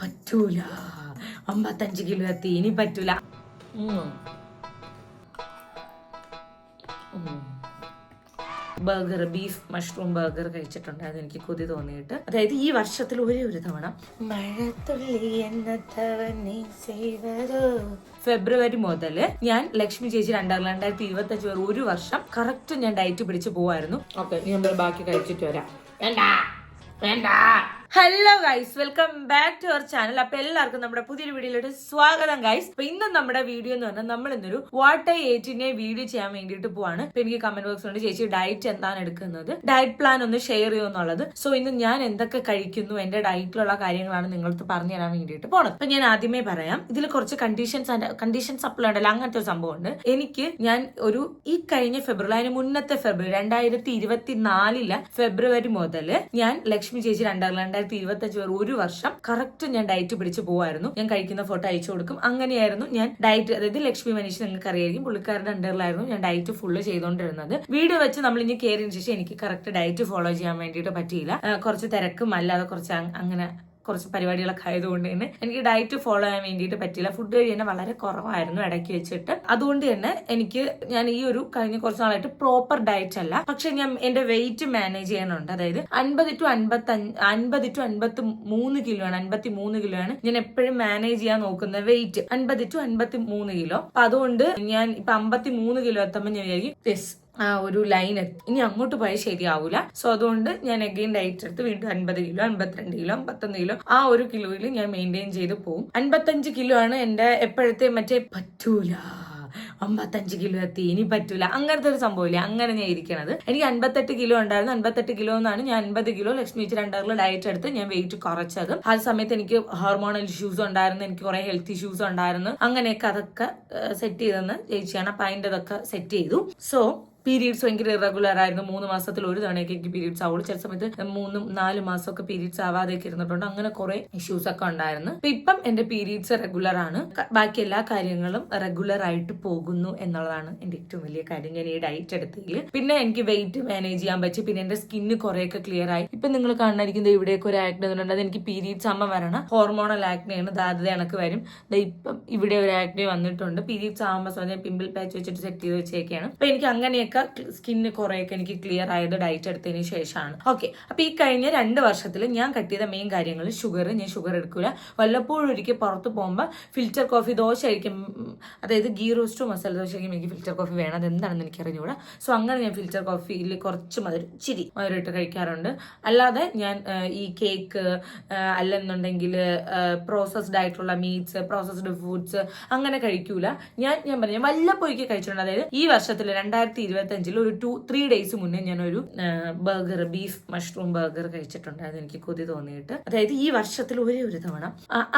പറ്റൂല. അമ്പത്തഞ്ച് കിലോ എത്തി ഇനി പറ്റൂല. ബർഗർ ബീഫ് മഷ്റൂം ബർഗർ കഴിച്ചിട്ടുണ്ട്. അത് എനിക്ക് കൊതി തോന്നിയിട്ട്. അതായത് ഈ വർഷത്തിൽ ഒരേ ഒരു തവണ. മഴത്തുള്ളി ഫെബ്രുവരി മുതൽ ഞാൻ ലക്ഷ്മി ചേച്ചി രണ്ടാം രണ്ടായിരത്തി ഇരുപത്തി അഞ്ച് വരെ ഒരു വർഷം കറക്റ്റ് ഞാൻ ഡയറ്റ് പിടിച്ച് പോവായിരുന്നു. ഓക്കെ ഇനി നമ്മൾ ബാക്കി കഴിച്ചിട്ട് വരാം. വേണ്ട വേണ്ട. Hello guys welcome back to our channel അപ്പൊ എല്ലാവർക്കും നമ്മുടെ പുതിയൊരു വീഡിയോയിലോട്ട് സ്വാഗതം ഗൈസ് അപ്പൊ ഇന്ന് നമ്മുടെ വീഡിയോ എന്ന് പറഞ്ഞാൽ നമ്മൾ ഇന്നൊരു വാട്ടർ ഏറ്റിനെ വീഡിയോ ചെയ്യാൻ വേണ്ടിയിട്ട് പോവാണ്. അപ്പൊ എനിക്ക് കമന്റ് ബോക്സ് ഉണ്ട് ചേച്ചി ഡയറ്റ് എന്താണ് എടുക്കുന്നത്? ഡയറ്റ് പ്ലാൻ ഒന്ന് ഷെയർ ചെയ്യുമെന്നുള്ളത് സോ ഇന്ന് ഞാൻ എന്തൊക്കെ കഴിക്കുന്നു എന്റെ ഡയറ്റിലുള്ള കാര്യങ്ങളാണ് നിങ്ങൾക്ക് പറഞ്ഞു തരാൻ വേണ്ടിയിട്ട് പോണത്. അപ്പൊ ഞാൻ ആദ്യമേ പറയാം. ഇതിൽ കുറച്ച് കണ്ടീഷൻസ് കണ്ടീഷൻസ് അപ്ലൈ ഉണ്ടല്ലോ. അങ്ങനത്തെ ഒരു സംഭവം ഉണ്ട്. എനിക്ക് ഞാൻ ഒരു ഈ കഴിഞ്ഞ ഫെബ്രുവരി അതിന് മുന്നത്തെ ഫെബ്രുവരി രണ്ടായിരത്തി ഇരുപത്തിനാലിലെ ഫെബ്രുവരി മുതൽ ഞാൻ ലക്ഷ്മി ചേച്ചി രണ്ടാം രണ്ടായിരത്തി ഇരുപത്തഞ്ച് വരെ ഒരു വർഷം കറക്റ്റ് ഞാൻ ഡയറ്റ് പിടിച്ച് പോവായിരുന്നു. ഞാൻ കഴിക്കുന്ന ഫോട്ടോ അയച്ചു കൊടുക്കും. അങ്ങനെയായിരുന്നു ഞാൻ ഡയറ്റ് അതായത് ലക്ഷ്മി മനീഷ് നിങ്ങൾക്ക് അറിയായിരിക്കും പുള്ളിക്കാരുടെ അണ്ടറിലായിരുന്നു ഞാൻ ഡയറ്റ് ഫുള്ള് ചെയ്തുകൊണ്ടിരുന്നത് വീട് വെച്ച് നമ്മൾ ഇനി കയറിയതിനു ശേഷം എനിക്ക് കറക്റ്റ് ഡയറ്റ് ഫോളോ ചെയ്യാൻ വേണ്ടിയിട്ട് പറ്റിയില്ല. കുറച്ച് തിരക്കും അല്ലാതെ കുറച്ച് അങ്ങനെ കുറച്ച് പരിപാടികളൊക്കെ ആയതുകൊണ്ട് തന്നെ എനിക്ക് ഡയറ്റ് ഫോളോ ചെയ്യാൻ വേണ്ടിയിട്ട് പറ്റിയില്ല. ഫുഡ് കഴി തന്നെ വളരെ കുറവായിരുന്നു ഇടയ്ക്ക് വെച്ചിട്ട്. അതുകൊണ്ട് തന്നെ എനിക്ക് ഞാൻ ഈ ഒരു കഴിഞ്ഞ കുറച്ച് നാളായിട്ട് പ്രോപ്പർ ഡയറ്റ് അല്ല. പക്ഷെ ഞാൻ എന്റെ വെയിറ്റ് മാനേജ് ചെയ്യാനുണ്ട്. അതായത് അൻപത് ടു അൻപത്തി അൻപത് ടു അൻപത്തി മൂന്ന് കിലോ ആണ്. അൻപത്തി മൂന്ന് കിലോ ആണ് ഞാൻ എപ്പോഴും മാനേജ് ചെയ്യാൻ നോക്കുന്ന വെയിറ്റ് അൻപത് ടു അൻപത്തി മൂന്ന് കിലോ അപ്പൊ അതുകൊണ്ട് ഞാൻ ഇപ്പൊ അമ്പത്തി മൂന്ന് കിലോ എത്തുമ്പോൾ ഞാൻ വിചാരിക്കും ആ ഒരു ലൈൻ ഇനി അങ്ങോട്ട് പോയാൽ ശരിയാവൂല. സോ അതുകൊണ്ട് ഞാൻ അഗെയിൻ ഡയറ്റ് എടുത്ത് വീണ്ടും അൻപത് കിലോ അൻപത്തിരണ്ട് കിലോ അമ്പത്തൊന്ന് കിലോ ആ ഒരു കിലോയിൽ ഞാൻ മെയിന്റെയിൻ ചെയ്ത് പോകും അൻപത്തഞ്ച് കിലോ ആണ് എന്റെ എപ്പോഴത്തെ മറ്റേ പറ്റൂല. അമ്പത്തഞ്ച് കിലോ എത്തി ഇനി പറ്റൂല. അങ്ങനത്തെ ഒരു സംഭവമില്ല? അങ്ങനെ ഞാൻ ഇരിക്കണത്. എനിക്ക് അൻപത്തെട്ട് കിലോ ഉണ്ടായിരുന്നു. അൻപത്തെട്ട് കിലോ എന്നാണ് ഞാൻ അൻപത് കിലോ ലക്ഷ്മി രണ്ടാറിൽ ഡയറ്റ് എടുത്ത് ഞാൻ വെയിറ്റ് കുറച്ചത്. ആ സമയത്ത് എനിക്ക് ഹോർമോണൽ ഇഷ്യൂസ് ഉണ്ടായിരുന്നു. എനിക്ക് കുറെ ഹെൽത്ത് ഇഷ്യൂസ് ഉണ്ടായിരുന്നു. അങ്ങനെയൊക്കെ അതൊക്കെ സെറ്റ് ചെയ്തെന്ന് ചേച്ചിയാണ്. അപ്പൊ അതിന്റെതൊക്കെ സെറ്റ് ചെയ്തു. സോ പീരീഡ്സ് ഭയങ്കര ഇറഗുലർ ആയിരുന്നു. മൂന്ന് മാസത്തിൽ ഒരു തവണയൊക്കെ എനിക്ക് പീരീഡ്സ് ആവുള്ളൂ. ചില സമയത്ത് മൂന്നും നാല് മാസമൊക്കെ പീരീഡ്സ് ആവാതെയൊക്കെ ഇരുന്നിട്ടുണ്ട് അങ്ങനെ കുറെ ഇഷ്യൂസ് ഒക്കെ ഉണ്ടായിരുന്നു. അപ്പൊ ഇപ്പം എന്റെ പീരീഡ്സ് റെഗുലർ ആണ്. ബാക്കി എല്ലാ കാര്യങ്ങളും റെഗുലർ ആയിട്ട് പോകുന്നു എന്നുള്ളതാണ് എന്റെ ഏറ്റവും വലിയ കാര്യം. ഞാൻ ഈ ഡയറ്റ് എടുത്തതിൽ പിന്നെ എനിക്ക് വെയിറ്റ് മാനേജ് ചെയ്യാൻ പറ്റി. പിന്നെ എന്റെ സ്കിന്ന് കുറെയൊക്കെ ക്ലിയർ ആയി. ഇപ്പൊ നിങ്ങൾ കാണാനിരിക്കുന്നത് ഇവിടെയൊക്കെ ഒരു ആക്നെ ഉണ്ട് അത് എനിക്ക് പീരീഡ്സ് അമ്മ വരണം ഹോർമോണൽ ആക്നെയാണ് ദാദത കണക്ക് വരും. ഇപ്പം ഇവിടെ ഒരു ആക്നെ വന്നിട്ടുണ്ട്. പീരീഡ്സ് ആകുമ്പോൾ സമയം പിമ്പിൾ പാച്ച് വെച്ചിട്ട് സെറ്റ് ചെയ്ത് വെച്ചേക്കാണ്. അപ്പൊ എനിക്ക് അങ്ങനെയൊക്കെ സ്കിന്ന് കുറെയൊക്കെ എനിക്ക് ക്ലിയർ ആയത് ഡയറ്റ് എടുത്തതിന് ശേഷമാണ്. ഓക്കെ അപ്പൊ ഈ കഴിഞ്ഞ രണ്ട് വർഷത്തിൽ ഞാൻ കട്ട് ചെയ്ത മെയിൻ കാര്യങ്ങൾ ഷുഗർ ഞാൻ ഷുഗർ എടുക്കില്ല വല്ലപ്പോഴും ഒരിക്കൽ പുറത്ത് പോകുമ്പോൾ ഫിൽറ്റർ കോഫി ദോശ ആയിരിക്കും അതായത് ഗീ റോസ്റ്റോ മസാല ദോശ ആയിരിക്കും എനിക്ക് ഫിൽറ്റർ കോഫി വേണം. അത് എന്താണെന്ന് എനിക്ക് അറിഞ്ഞുകൂടാ സോ അങ്ങനെ ഞാൻ ഫിൽറ്റർ കോഫിയിൽ കുറച്ച് മധുരം ചിരി മധുരമിട്ട് കഴിക്കാറുണ്ട്. അല്ലാതെ ഞാൻ ഈ കേക്ക് അല്ലെന്നുണ്ടെങ്കിൽ പ്രോസസ്ഡ് ആയിട്ടുള്ള മീറ്റ്സ് പ്രോസസ്ഡ് ഫുഡ്സ് അങ്ങനെ കഴിക്കൂല. ഞാൻ ഞാൻ പറഞ്ഞു വല്ലപ്പോഴേക്ക് കഴിച്ചിട്ടുണ്ട്. അതായത് ഈ വർഷത്തിൽ രണ്ടായിരത്തി ഇരുപത്തി അഞ്ചിൽ ഒരു ടു ത്രീ ഡേയ്സ് മുന്നേ ഞാൻ ഒരു ബർഗർ ബീഫ് മഷ്റൂം ബർഗർ കഴിച്ചിട്ടുണ്ടായിരുന്നു എനിക്ക് കൊതി തോന്നിയിട്ട്. അതായത് ഈ വർഷത്തിൽ ഒരേ ഒരു തവണ.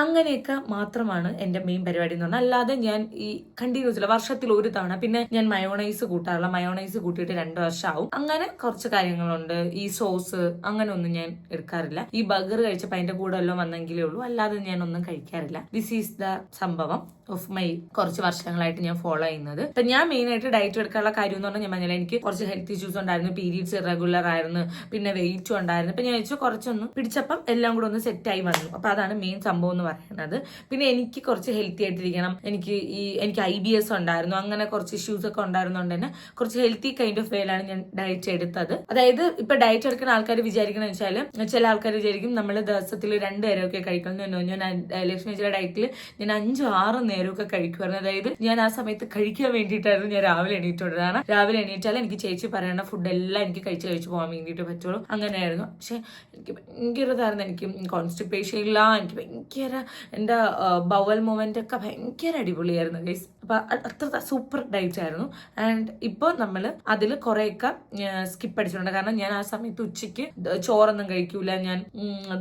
അങ്ങനെയൊക്കെ മാത്രമാണ് എന്റെ മെയിൻ പരിപാടി എന്ന് പറഞ്ഞാൽ. അല്ലാതെ ഞാൻ ഈ കണ്ടിന്യൂസ് ഇല്ല വർഷത്തിൽ ഒരു തവണ പിന്നെ ഞാൻ മയോണൈസ് കൂട്ടാറില്ല. മയോണൈസ് കൂട്ടിയിട്ട് രണ്ട് ആവും അങ്ങനെ കുറച്ച് കാര്യങ്ങളുണ്ട്. ഈ സോസ് അങ്ങനെ ഒന്നും ഞാൻ എടുക്കാറില്ല. ഈ ബർഗർ കഴിച്ചപ്പോൾ അതിന്റെ കൂടെ എല്ലാം വന്നെങ്കിലേ ഉള്ളൂ. അല്ലാതെ ഞാൻ ഒന്നും കഴിക്കാറില്ല. ദിസ് ഈസ് ദ സംഭവം ഓഫ് മൈ കുറച്ച് വർഷങ്ങളായിട്ട് ഞാൻ ഫോളോ ചെയ്യുന്നത്. അപ്പൊ ഞാൻ മെയിൻ ആയിട്ട് ഡയറ്റ് എടുക്കാനുള്ള കാര്യം എന്ന് പറഞ്ഞാൽ പറഞ്ഞില്ല. എനിക്ക് കുറച്ച് ഹെൽത്ത് ഇഷ്യൂസ് ഉണ്ടായിരുന്നു. പീരീഡ്സ് ഇറഗുലർ ആയിരുന്നു. പിന്നെ വെയിറ്റും ഉണ്ടായിരുന്നു. അപ്പൊ ഞാൻ വെച്ചു കുറച്ചൊന്ന് പിടിച്ചപ്പം എല്ലാം കൂടെ ഒന്ന് സെറ്റായി വന്നു. അപ്പൊ അതാണ് മെയിൻ സംഭവം എന്ന് പറയുന്നത്. പിന്നെ എനിക്ക് കുറച്ച് ഹെൽത്തി ആയിട്ടിരിക്കണം. എനിക്ക് ഈ എനിക്ക് ഐ ബി എസ് ഉണ്ടായിരുന്നു. അങ്ങനെ കുറച്ച് ഇഷ്യൂസ് ഒക്കെ ഉണ്ടായിരുന്നതുകൊണ്ട് തന്നെ കുറച്ച് ഹെൽത്തി കൈൻഡ് ഓഫ് വേയിലാണ് ഞാൻ ഡയറ്റ് എടുത്തത്. അതായത് ഇപ്പൊ ഡയറ്റ് എടുക്കുന്ന ആൾക്കാർ വിചാരിക്കണം വെച്ചാൽ ചില ആൾക്കാർ വിചാരിക്കും നമ്മൾ ദിവസത്തിൽ രണ്ട് നേരമൊക്കെ കഴിക്കണം ഞാൻ ലക്ഷ്മി ചില ഡയറ്റിൽ ഞാൻ അഞ്ചും ആറും നേരമൊക്കെ കഴിക്കുമായിരുന്നു അതായത് ഞാൻ ആ സമയത്ത് കഴിക്കാൻ വേണ്ടിയിട്ടായിരുന്നു ഞാൻ രാവിലെ എണീറ്റുകൊണ്ടിരുന്നത് രാവിലെ എണീറ്റാൽ എനിക്ക് ചേച്ചി പറയണ ഫുഡ് എല്ലാം എനിക്ക് കഴിച്ച് കഴിച്ച് പോകാൻ വേണ്ടിയിട്ട് പറ്റുള്ളൂ. അങ്ങനെയായിരുന്നു. പക്ഷെ എനിക്ക് ഭയങ്കര ഇതായിരുന്നു. എനിക്ക് കോൺസ്റ്റിപ്പേഷൻ ഇല്ല എനിക്ക് ഭയങ്കര എന്റെ ബവൽ മൂവ്മെന്റ് ഒക്കെ ഭയങ്കര അടിപൊളിയായിരുന്നു ഗൈസ് അപ്പം അത്ര സൂപ്പർ ഡയറ്റ് ആയിരുന്നു. ആൻഡ് ഇപ്പോൾ നമ്മൾ അതിൽ കുറേയൊക്കെ സ്കിപ്പ് അടിച്ചിട്ടുണ്ട്. കാരണം ഞാൻ ആ സമയത്ത് ഉച്ചയ്ക്ക് ചോറൊന്നും കഴിക്കൂല. ഞാൻ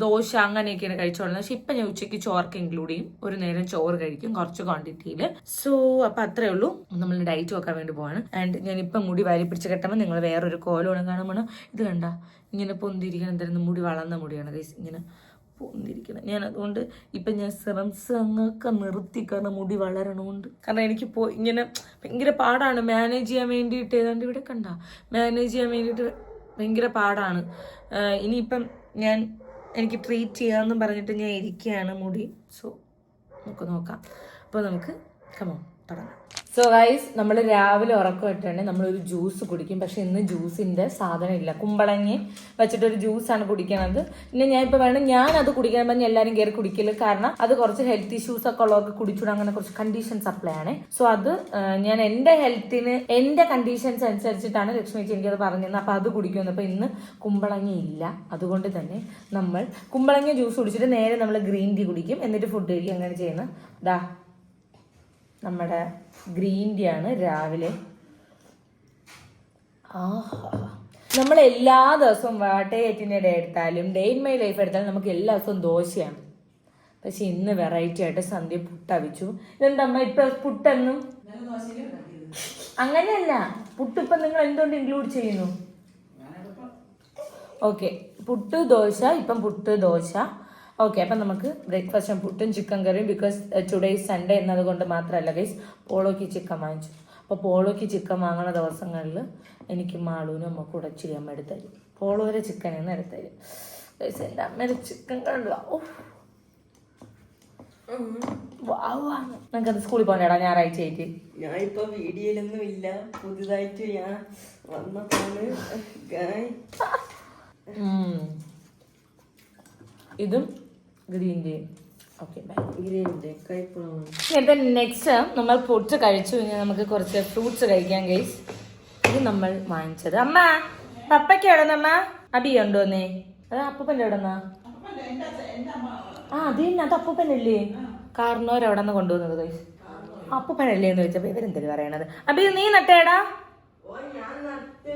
ദോശ അങ്ങനെയൊക്കെയാണ് കഴിച്ചോളുന്നത് പക്ഷെ ഇപ്പൊ ഞാൻ ഉച്ചയ്ക്ക് ചോറൊക്കെ ഇൻക്ലൂഡ് ചെയ്യും. ഒരു നേരം ചോറ് കഴിക്കും കുറച്ച് ക്വാണ്ടിറ്റിയിൽ സോ അപ്പൊ അത്രേ ഉള്ളൂ. നമ്മൾ ഡയറ്റ് നോക്കാൻ വേണ്ടി പോവാണ്. ആൻഡ് ഞാൻ ഇപ്പൊ മുടി വാരി പിടിച്ച് കെട്ടുമ്പോൾ നിങ്ങൾ വേറൊരു കോലമാണ് കാണുമ്പോൾ ഇത് കണ്ട ഇങ്ങനെ പൊന്തിരിക്കണം എന്തായിരുന്നു? മുടി വളർന്ന മുടിയാണ് ഗൈസ്. ഇങ്ങനെ പൊന്തിരിക്കണം ഞാൻ അതുകൊണ്ട് ഇപ്പൊ ഞാൻ സിറംസ് അങ്ങൊക്കെ നിർത്തി കാരണം മുടി വളരണമുണ്ട് കാരണം എനിക്ക് പോ ഇങ്ങനെ ഭയങ്കര പാടാണ്. മാനേജ് ചെയ്യാൻ വേണ്ടിയിട്ട് ഏതാണ്ട് ഇവിടെ കണ്ട? മാനേജ് ചെയ്യാൻ വേണ്ടിയിട്ട് ഭയങ്കര പാടാണ്. ഇനിയിപ്പം ഞാൻ എനിക്ക് ട്രീറ്റ് ചെയ്യാമെന്നും പറഞ്ഞിട്ട് ഞാൻ ഇരിക്കുകയാണ് മുടി. സോ നമുക്ക് നോക്കാം. അപ്പോൾ നമുക്ക് കമോ തുടങ്ങാം. സോ ഗൈസ് നമ്മൾ രാവിലെ ഉറക്കം ഇട്ടുണ്ടെങ്കിൽ നമ്മളൊരു ജ്യൂസ് കുടിക്കും. പക്ഷെ ഇന്ന് ജ്യൂസിന്റെ സാധനം ഇല്ല. കുമ്പളങ്ങി വെച്ചിട്ടൊരു ജ്യൂസാണ് കുടിക്കണത്. പിന്നെ ഞാൻ ഇപ്പോൾ വേണം ഞാൻ അത് കുടിക്കാൻ പറഞ്ഞ് എല്ലാവരും കയറി കുടിക്കൽ. കാരണം അത് കുറച്ച് ഹെൽത്ത് ഇഷ്യൂസ് ഒക്കെ ഉള്ളവർക്ക് കുടിച്ചുകൂടാ അങ്ങനെ കുറച്ച് കണ്ടീഷൻസ് അപ്ലൈ ആണ്. സോ അത് ഞാൻ എന്റെ ഹെൽത്തിന് എന്റെ കണ്ടീഷൻസ് അനുസരിച്ചിട്ടാണ് ലക്ഷ്മി ചേച്ചി അത് പറഞ്ഞത് അപ്പോൾ അത് കുടിക്കുമെന്ന്. അപ്പോൾ ഇന്ന് കുമ്പളങ്ങി ഇല്ല. അതുകൊണ്ട് തന്നെ നമ്മൾ കുമ്പളങ്ങ ജ്യൂസ് കുടിച്ചിട്ട് നേരെ നമ്മൾ ഗ്രീൻ ടീ കുടിക്കും. എന്നിട്ട് ഫുഡ് കഴിക്കും. അങ്ങനെ ചെയ്യുന്ന ദാ നമ്മുടെ ഗ്രീൻ ടീ ആണ് രാവിലെ. ആഹാ. നമ്മൾ എല്ലാ ദിവസവും വാട്ടയറ്റിന്റെ ഡേ എടുത്താലും ഡേ ഇൻ മൈ ലൈഫ് എടുത്താലും നമുക്ക് എല്ലാ ദിവസവും ദോശയാണ്. പക്ഷെ ഇന്ന് വെറൈറ്റി ആയിട്ട് സന്ധ്യ പുട്ടവിച്ചു ഇതെന്താ ഇപ്പൊ പുട്ടെന്നും? അങ്ങനെയല്ല. പുട്ടിപ്പം ഇപ്പൊ നിങ്ങൾ എന്തുകൊണ്ട് ഇൻക്ലൂഡ് ചെയ്യുന്നു? ഓക്കെ പുട്ട് ദോശ ഇപ്പം പുട്ട് ദോശ. ഓക്കെ അപ്പം നമുക്ക് ബ്രേക്ക്ഫാസ്റ്റ് പുട്ടും ചിക്കൻ കറിയും ബിക്കോസ് ടുഡേ സൺഡേ എന്നതുകൊണ്ട് മാത്രമല്ല ഗൈസ് പോളോക്ക് ചിക്കൻ വാങ്ങിച്ചു. അപ്പോൾ പോളോക്ക് ചിക്കൻ വാങ്ങുന്ന ദിവസങ്ങളിൽ എനിക്ക് മാളൂനും അമ്മ കൂടെ ഇച്ചിരി അമ്മ എടുത്തരും പോളോരെ ചിക്കൻ എന്ന് എടുത്തരും ഗൈസ് എന്റെ അമ്മയുടെ ചിക്കൻ കണ്ടോ? ഓ സ്കൂളിൽ പോകണ്ടേടാ ഞായറാഴ്ച ആയിട്ട്. ഞാൻ ഇപ്പൊ വീഡിയോയിലൊന്നും ഇല്ല പുതുതായിട്ട് ഞാൻ ഗായ് ഇതും ഗ്രീൻ ടീയും ഓക്കെ ബൈ ഗ്രീന്റെ കൈപ്പുറമാണ് എന്നിട്ട് നെക്സ്റ്റ് നമ്മൾ പൊട്ട് കഴിച്ചു. കഴിഞ്ഞാൽ നമുക്ക് കുറച്ച് ഫ്രൂട്ട്സ് കഴിക്കാൻ ഗൈസ് ഇത് നമ്മൾ വാങ്ങിച്ചത്. അമ്മ പപ്പയ്ക്ക് എവിടെന്നമ്മ അബി ഉണ്ടോന്നേ അത് അപ്പൂപ്പന്റെ എവിടെന്നാ? ആ അത് തന്നെ അത് അപ്പൂപ്പനല്ലേ? കാർന്നോർ എവിടെ നിന്ന് കൊണ്ടുവന്നത് ഗൈസ് അപ്പൂപ്പനല്ലേ എന്ന് ചോദിച്ചപ്പോ ഇവരെന്തേലും പറയണത്? അബി നീ നട്ടേടാ? ഓ ഞാൻ നട്ട്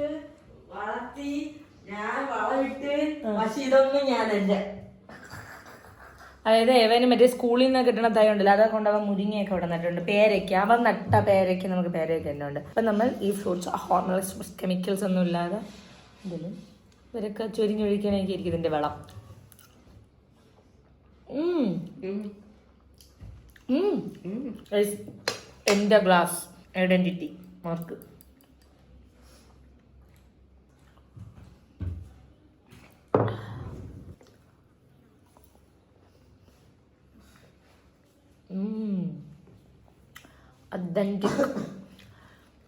വളർത്തി ഞാൻ വളമിട്ട് പക്ഷെ ഇതൊന്നും ഞാനല്ല. അതായത് ഏവനും മറ്റേ സ്കൂളിൽ നിന്ന് കിട്ടുന്ന തൈ ഉണ്ടല്ലോ അതൊക്കെ കൊണ്ട് അവൻ മുരിങ്ങയൊക്കെ ഇവിടെ നട്ടിട്ടുണ്ട് പേരയ്ക്ക അവൻ നട്ട പേരയ്ക്ക് നമുക്ക് പേരയ്ക്ക തന്നെ ഉണ്ട്. അപ്പം നമ്മൾ ഈ ഫ്രൂട്ട്സ് ഹോർമോൺസ് കെമിക്കൽസ് ഒന്നും ഇല്ലാതെ ഇതിലും ഇവരൊക്കെ ചൊരിഞ്ഞൊഴിക്കണമെങ്കിൽ ഇരിക്കും ഇതിന്റെ വെള്ളം എന്റെ ഗ്ലാസ് ഐഡന്റിറ്റി മാർക്ക്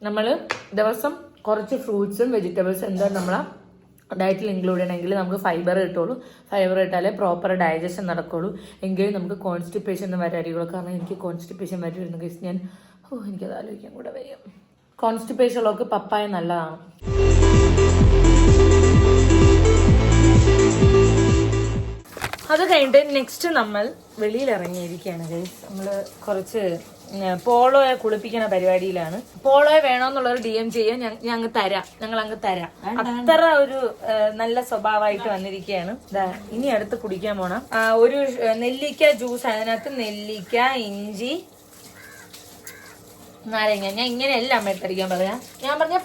നമ്മൾ ദിവസം കുറച്ച് ഫ്രൂട്ട്സും വെജിറ്റബിൾസും എന്താ നമ്മളെ ഡയറ്റിൽ ഇൻക്ലൂഡ് ചെയ്യണമെങ്കിൽ നമുക്ക് ഫൈബർ കിട്ടുള്ളൂ. ഫൈബർ കിട്ടാലേ പ്രോപ്പർ ഡൈജഷൻ നടക്കുള്ളൂ. എങ്കിലും നമുക്ക് കോൺസ്റ്റിപ്പേഷൻ വരാറിയുള്ളൂ കാരണം എനിക്ക് കോൺസ്റ്റിപ്പേഷൻ വരുന്ന കേസ് ഞാൻ ഓ എനിക്കത് ആലോചിക്കാൻ കൂടെ വയ്യ. കോൺസ്റ്റിപ്പേഷൻ ഉള്ളവർക്ക് പപ്പായ നല്ലതാണ്. അത് കഴിഞ്ഞിട്ട് നെക്സ്റ്റ് നമ്മൾ വെളിയിൽ ഇറങ്ങിയിരിക്കുകയാണ് ഗൈസ് നമ്മൾ കുറച്ച് പോളോയെ കുളിപ്പിക്കുന്ന പരിപാടിയിലാണ്. പോളോയെ വേണമെന്നുള്ളൊരു ഡി എം ചെയ്യാൻ ഞാൻ അങ്ങ് തരാം. ഞങ്ങൾ അങ്ങ് തരാം അത്ര ഒരു നല്ല സ്വഭാവമായിട്ട് വന്നിരിക്കുകയാണ്. ഇനി അടുത്ത് കുടിക്കാൻ പോണം. ഒരു നെല്ലിക്ക ജ്യൂസ് അതിനകത്ത് നെല്ലിക്ക ഇഞ്ചി നാരങ്ങ. ഞാൻ ഇങ്ങനെയല്ല അമ്മയെ തരിക്കാൻ പറയാം. ഞാൻ പറഞ്ഞ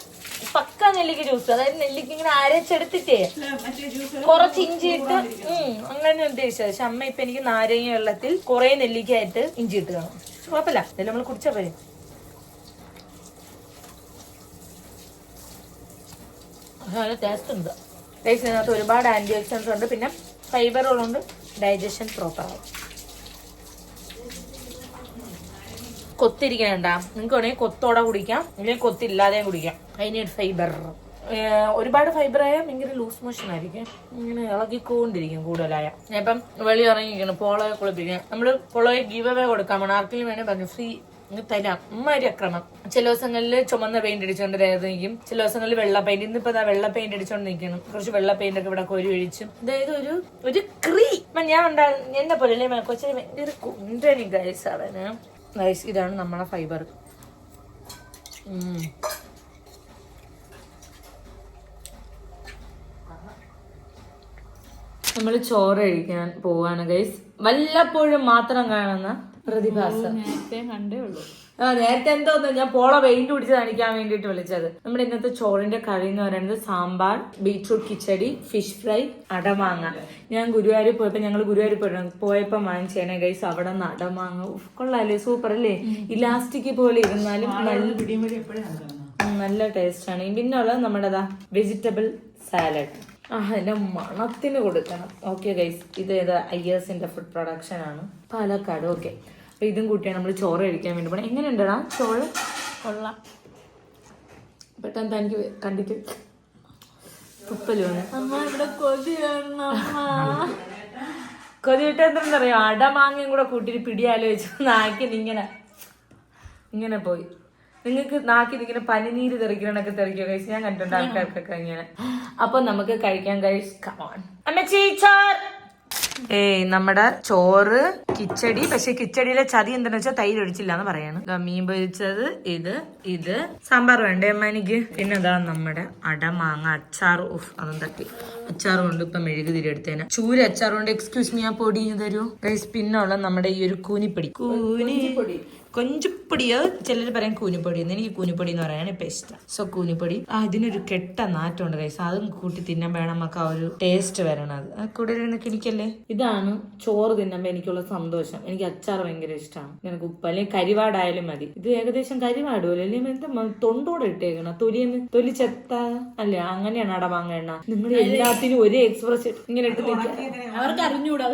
പക്ക നെല്ലിക്ക ജ്യൂസ് അതായത് നെല്ലിക്ക ഇങ്ങനെ അരച്ചെടുത്തിട്ടേ കുറച്ച് ഇഞ്ചി ഇട്ട് ഉം, അങ്ങനെ ഉദ്ദേശിച്ചത് പക്ഷെ അമ്മ ഇപ്പൊ എനിക്ക് നാരങ്ങ വെള്ളത്തിൽ കുറെ നെല്ലിക്കായിട്ട് ഇഞ്ചി ഇട്ട് കാണും. കുഴപ്പമില്ല. ഇതെല്ലാം നമ്മൾ കുടിച്ചാ പോരെ. നല്ല ടേസ്റ്റ് ഉണ്ട്. ടേസ്റ്റ് ഇതിനകത്ത് ഒരുപാട് ആന്റി ഓക്സിഡൻസ് ഉണ്ട്. പിന്നെ ഫൈബറുകളുണ്ട് ഡൈജഷൻ പ്രോപ്പർ ആവും. കൊത്തിരിക്കണണ്ട നിങ്ങൾക്ക് വേണമെങ്കിൽ കൊത്തോടെ കുടിക്കാം. അല്ലെങ്കിൽ കൊത്തില്ലാതെയും കുടിക്കാം. അതിന് ഫൈബർ ഒരുപാട് ഫൈബർ ആയാൽ ഭയങ്കര ലൂസ് മോഷൻ ആയിരിക്കും. ഇങ്ങനെ ഇളകിക്കൊണ്ടിരിക്കും കൂടുതലായ. ഇപ്പം വെളി ഇറങ്ങിയിരിക്കണം പോളോയെ കുളിപ്പിക്കാൻ നമ്മൾ പോളോയെ ഗീവ് അവേ കൊടുക്കാൻ വേണം ആർക്കെങ്കിലും വേണേൽ പറഞ്ഞു ഫ്രീ തരാം. ഉമ്മാരി അക്രമം. ചില ദിവസങ്ങളിൽ ചുമന്ന പെയിന്റ് അടിച്ചോണ്ട് നിൽക്കും ചില ദിവസങ്ങളിൽ വെള്ള പെയിന്റ് ഇന്നിപ്പോ ദാ വെള്ള പെയിന്റ് അടിച്ചോണ്ട് നിൽക്കണം കുറച്ച് വെള്ള പെയിന്റ് ഒക്കെ ഇവിടെ കോരി ഒഴിച്ചും. അതായത് ഒരു ഒരു ക്രീ. ഞാൻ ഉണ്ടാ എന്നെ പോലെ അല്ലേ കൊച്ചിന് ഭയങ്കര കുണ്ടനി ഗൈസ് അവന്. ഗൈസ് ഇതാണ് നമ്മളെ ഫൈബർ നമ്മൾ ചോറ് കഴിക്കാൻ പോവാണ് ഗൈസ് വല്ലപ്പോഴും മാത്രം കാണുന്ന പ്രതിഭാസം. കണ്ടേ ഉള്ളൂ. ആ നേരത്തെ എന്തോന്ന് ഞാൻ പോള വെയിന്റ് പിടിച്ച് കാണിക്കാൻ വേണ്ടിട്ട് വിളിച്ചത്. നമ്മുടെ ഇന്നത്തെ ചോറിന്റെ കറി എന്ന് പറയുന്നത് സാമ്പാർ ബീറ്റ്റൂട്ട് കിച്ചടി ഫിഷ് ഫ്രൈ അടമാങ്ങ. ഞാൻ ഗുരുവായൂർ പോയപ്പോ ഞങ്ങൾ ഗുരുവായൂർ പോയിരുന്നു പോയപ്പോ വാങ്ങിച്ചേനെ ഗൈസ് അവിടെ നിന്ന് അടമാങ്ങ. കൊള്ളാലേ കൊള്ളാല്ലേ സൂപ്പർ അല്ലേ ഇലാസ്റ്റിക് പോലെ ഇരുന്നാലും നല്ല നല്ല ടേസ്റ്റ് ആണ്. പിന്നെ ഉള്ളത് നമ്മുടെ വെജിറ്റബിൾ സാലഡ് ആ എന്റെ മണത്തിന് കൊടുക്കണം. ഓക്കെ ഗൈസ് ഇത് ഏത് ഐ എസിന്റെ ഫുഡ് പ്രൊഡക്ഷൻ ആണ്. പാലക്കാട് ഓക്കെ അപ്പോൾ ഇതും കൂട്ടിയാണ് നമ്മൾ ചോറ് കഴിക്കാൻ വേണ്ടി പോകണം എങ്ങനെയുണ്ടടാ ചോറ്? കൊള്ളാം. പെട്ടെന്ന് തനിക്ക് കണ്ടിട്ട് തുപ്പൽ അമ്മ ഇവിടെ കൊതി കൊതിയിട്ട് എന്താണെന്നറിയോ അടമാങ്ങയും കൂടെ കൂട്ടിയിട്ട് പിടിയാലോചിച്ചു നാക്കിന് ഇങ്ങനെ ഇങ്ങനെ പോയി. നിങ്ങൾക്ക് നാക്കി ഇങ്ങനെ പനിനീര് തെറിക്കണൊക്കെ തെറിക്കോ കഴിച്ച് ഞാൻ കണ്ടിട്ടുണ്ട് ആൾക്കാർക്കൊക്കെ ഇങ്ങനെ. അപ്പൊ നമുക്ക് കഴിക്കാൻ കഴിച്ച് കമോൺ അമ്മ ചോർ ഏയ് നമ്മുടെ ചോറ് കിച്ചടി. പക്ഷെ കിച്ചടിയിലെ ചതി എന്താണെന്ന് വെച്ചാൽ തൈര് ഒഴിച്ചില്ല എന്ന് പറയാണ് മീൻ പൊരിച്ചത് ഇത് ഇത്. സാമ്പാർ വേണ്ടേ അമ്മ എനിക്ക്? പിന്നെ ഇതാ നമ്മുടെ അടമാങ്ങ അച്ചാർ. ഉഫ് അതും തട്ടി. അച്ചാർ കൊണ്ട് ഇപ്പൊ മെഴുകുതിരി എടുത്തേനെ. ചൂര് അച്ചാർ കൊണ്ട് എക്സ്ക്യൂസ് മീ ആ പൊടി തരൂ. ഗൈസ് പിന്നുള്ള നമ്മുടെ ഈ ഒരു കൂനിപ്പൊടി. കൂനിപ്പൊടി. കൊഞ്ചുപ്പൊടിയോ ചിലർ പറയും കൂനിപ്പൊടി എന്ന്. എനിക്ക് കൂനിപ്പൊടി എന്ന് പറയാനാണ് ഇപ്പൊ ഇഷ്ടം. സോ കൂനിപ്പൊടി. ആ ഇതിനൊരു കെട്ട നാറ്റമുണ്ട് കൈസ് അതും കൂട്ടി തിന്നാൻ വേണം. നമുക്ക് ആ ഒരു ടേസ്റ്റ് വരണത് അത്. കൂടുതൽ കിണിക്കല്ലേ ഇതാണ് ചോറ് തിന്നുമ്പോൾ എനിക്കുള്ള സന്തോഷം. എനിക്ക് അച്ചാർ ഭയങ്കര ഇഷ്ടമാണ് എനിക്ക് ഉപ്പ് അല്ലെങ്കിൽ കരിവാടായാലും മതി. ഇത് ഏകദേശം കരിവാടുമല്ലോ അല്ലെങ്കിൽ എന്താ തൊണ്ടോടെ ഇട്ടേക്കണം. തൊലിയെന്ന് തൊലി ചെത്ത അല്ലേ അങ്ങനെയാണ് അടവാങ്ങ എണ്ണ. നിങ്ങൾ എല്ലാത്തിനും ഒരേ എക്സ്പ്രസ് ഇങ്ങനെ ഇട്ട് അവർക്ക് അറിഞ്ഞൂടാ.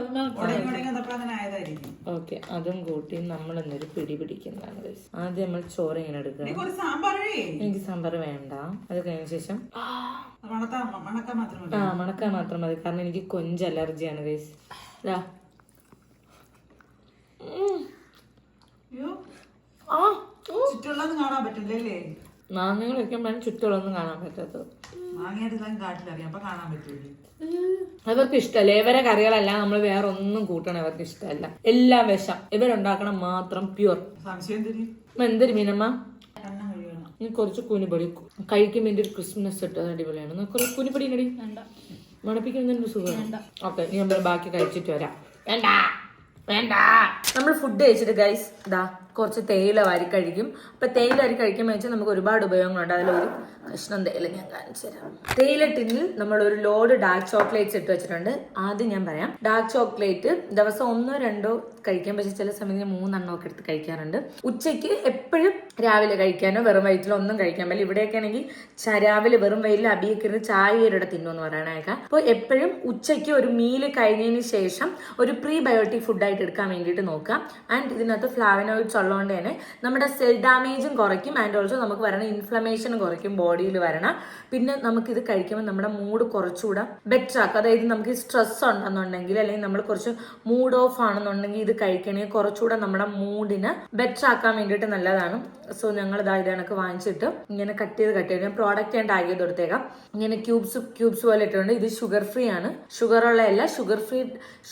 ഓക്കെ അതും കൂട്ടി നമ്മൾ എന്നൊരു പിടി പിടിക്കുന്നതാണ് guys. ആദ്യം നമ്മൾ ചോറ് ഇങ്ങനെ എടുക്കുക? എനിക്ക് സാമ്പാർ വേണ്ട. അത് കഴിഞ്ഞ ശേഷം ആ മണക്കാൻ മാത്രം മതി. കാരണം എനിക്ക് കൊഞ്ച് അലർജിയാണ് ഗൈസ് നാണയങ്ങൾ വെക്കുമ്പോഴാണ് ചുറ്റുള്ളൊന്നും കാണാൻ പറ്റാത്തത്. മാങ്ങയെടുക്കാൻ കാട്ടിലറിയാം. അപ്പൊ കാണാൻ അവർക്ക് ഇഷ്ടമല്ല ഇവരെ കറികളല്ല നമ്മൾ വേറെ ഒന്നും കൂട്ടണം. ഇവർക്ക് ഇഷ്ടമല്ല എല്ലാം വിഷം. ഇവരുണ്ടാക്കണം മാത്രം പ്യുർ സംശയം തിരി എന്തൊരു മീനമ്മ? ഇനി കുറച്ച് കൂനിപ്പൊടി കഴിക്കും എന്റെ ഒരു ക്രിസ്മസ് ഇട്ടത് അടിപൊളിയാണ്. കുറച്ച് കൂനിപ്പൊടി നടി മണപ്പിക്കുന്നതിന് സുഖം ഓക്കെ ഇനി നമ്മൾ ബാക്കി കഴിച്ചിട്ട് വരാം. വേണ്ട. വേണ്ട. നമ്മൾ ഫുഡ് കഴിച്ചിട്ട് ഗൈസ് ഇതാ കുറച്ച് തേയില വാരി കഴിക്കും. അപ്പൊ തേയില വാരി കഴിക്കുമ്പോൾ വെച്ചാൽ നമുക്ക് ഒരുപാട് ഉപയോഗങ്ങളുണ്ട്. അതിലൊരു കഷ്ണം തേയില ഞാൻ കാണിച്ചു തരാം. തേയില ടിന്നിൽ നമ്മൾ ഒരു ലോഡ് ഡാർക്ക് ചോക്ലേറ്റ്സ് ഇട്ട് വെച്ചിട്ടുണ്ട്. ആദ്യം ഞാൻ പറയാം. ഡാർക്ക് ചോക്ലേറ്റ് ദിവസം ഒന്നോ രണ്ടോ കഴിക്കാൻ പക്ഷെ ചില സമയത്ത് മൂന്നെണ്ണം ഒക്കെ എടുത്ത് കഴിക്കാറുണ്ട്. ഉച്ചയ്ക്ക് എപ്പോഴും രാവിലെ കഴിക്കാനോ വെറും വയറ്റിലോ ഒന്നും കഴിക്കാൻ പറ്റില്ല. ഇവിടെയൊക്കെ ആണെങ്കിൽ രാവിലെ വെറും വയറ്റിൽ അബിയൊക്കെ ഇരുന്ന് ഒരിടെ തിന്നുമെന്ന് പറയണേക്കാം അപ്പോൾ എപ്പോഴും ഉച്ചയ്ക്ക് ഒരു മീൽ കഴിഞ്ഞതിന് ശേഷം ഒരു പ്രീ ബയോട്ടിക് ഫുഡായിട്ട് എടുക്കാൻ വേണ്ടിയിട്ട് നോക്കാം. ആൻഡ് ഇതിനകത്ത് ഫ്ലാവനോയിഡ്സ് ഉള്ളതുകൊണ്ട് തന്നെ നമ്മുടെ സെൽ ഡാമേജും കുറയ്ക്കും. ആൻഡ് ഓൾസോ നമുക്ക് വരണ ഇൻഫ്ലമേഷനും കുറയ്ക്കും ബോഡിയിൽ വരണം. പിന്നെ നമുക്കിത് കഴിക്കുമ്പോൾ നമ്മുടെ മൂഡ് കുറച്ചുകൂടെ ബെറ്റർ ആക്കും. അതായത് നമുക്ക് സ്ട്രെസ് ഉണ്ടെന്നുണ്ടെങ്കിൽ അല്ലെങ്കിൽ നമ്മൾ കുറച്ച് മൂഡ് ഓഫ് ആണെന്നുണ്ടെങ്കിൽ ഇത് കഴിക്കണമെങ്കിൽ കുറച്ചുകൂടെ നമ്മുടെ മൂഡിന് ബെറ്റർ ആക്കാൻ വേണ്ടിയിട്ട് നല്ലതാണ്. സോ ഞങ്ങൾ ഇതാ ഇത് വാങ്ങിച്ചിട്ട് ഇങ്ങനെ കട്ട് ചെയ്ത് കട്ട് ചെയ്ത് പ്രോഡക്റ്റ് ഞാൻ ടാഗ് ചെയ്ത് കൊടുത്തേക്കാം. ഇങ്ങനെ ക്യൂബ്സ് ക്യൂബ്സ് പോലെ ഇട്ടിട്ടുണ്ട്. ഇത് ഷുഗർ ഫ്രീ ആണ്. ഷുഗർ ഉള്ള എല്ലാ ഷുഗർ ഫ്രീ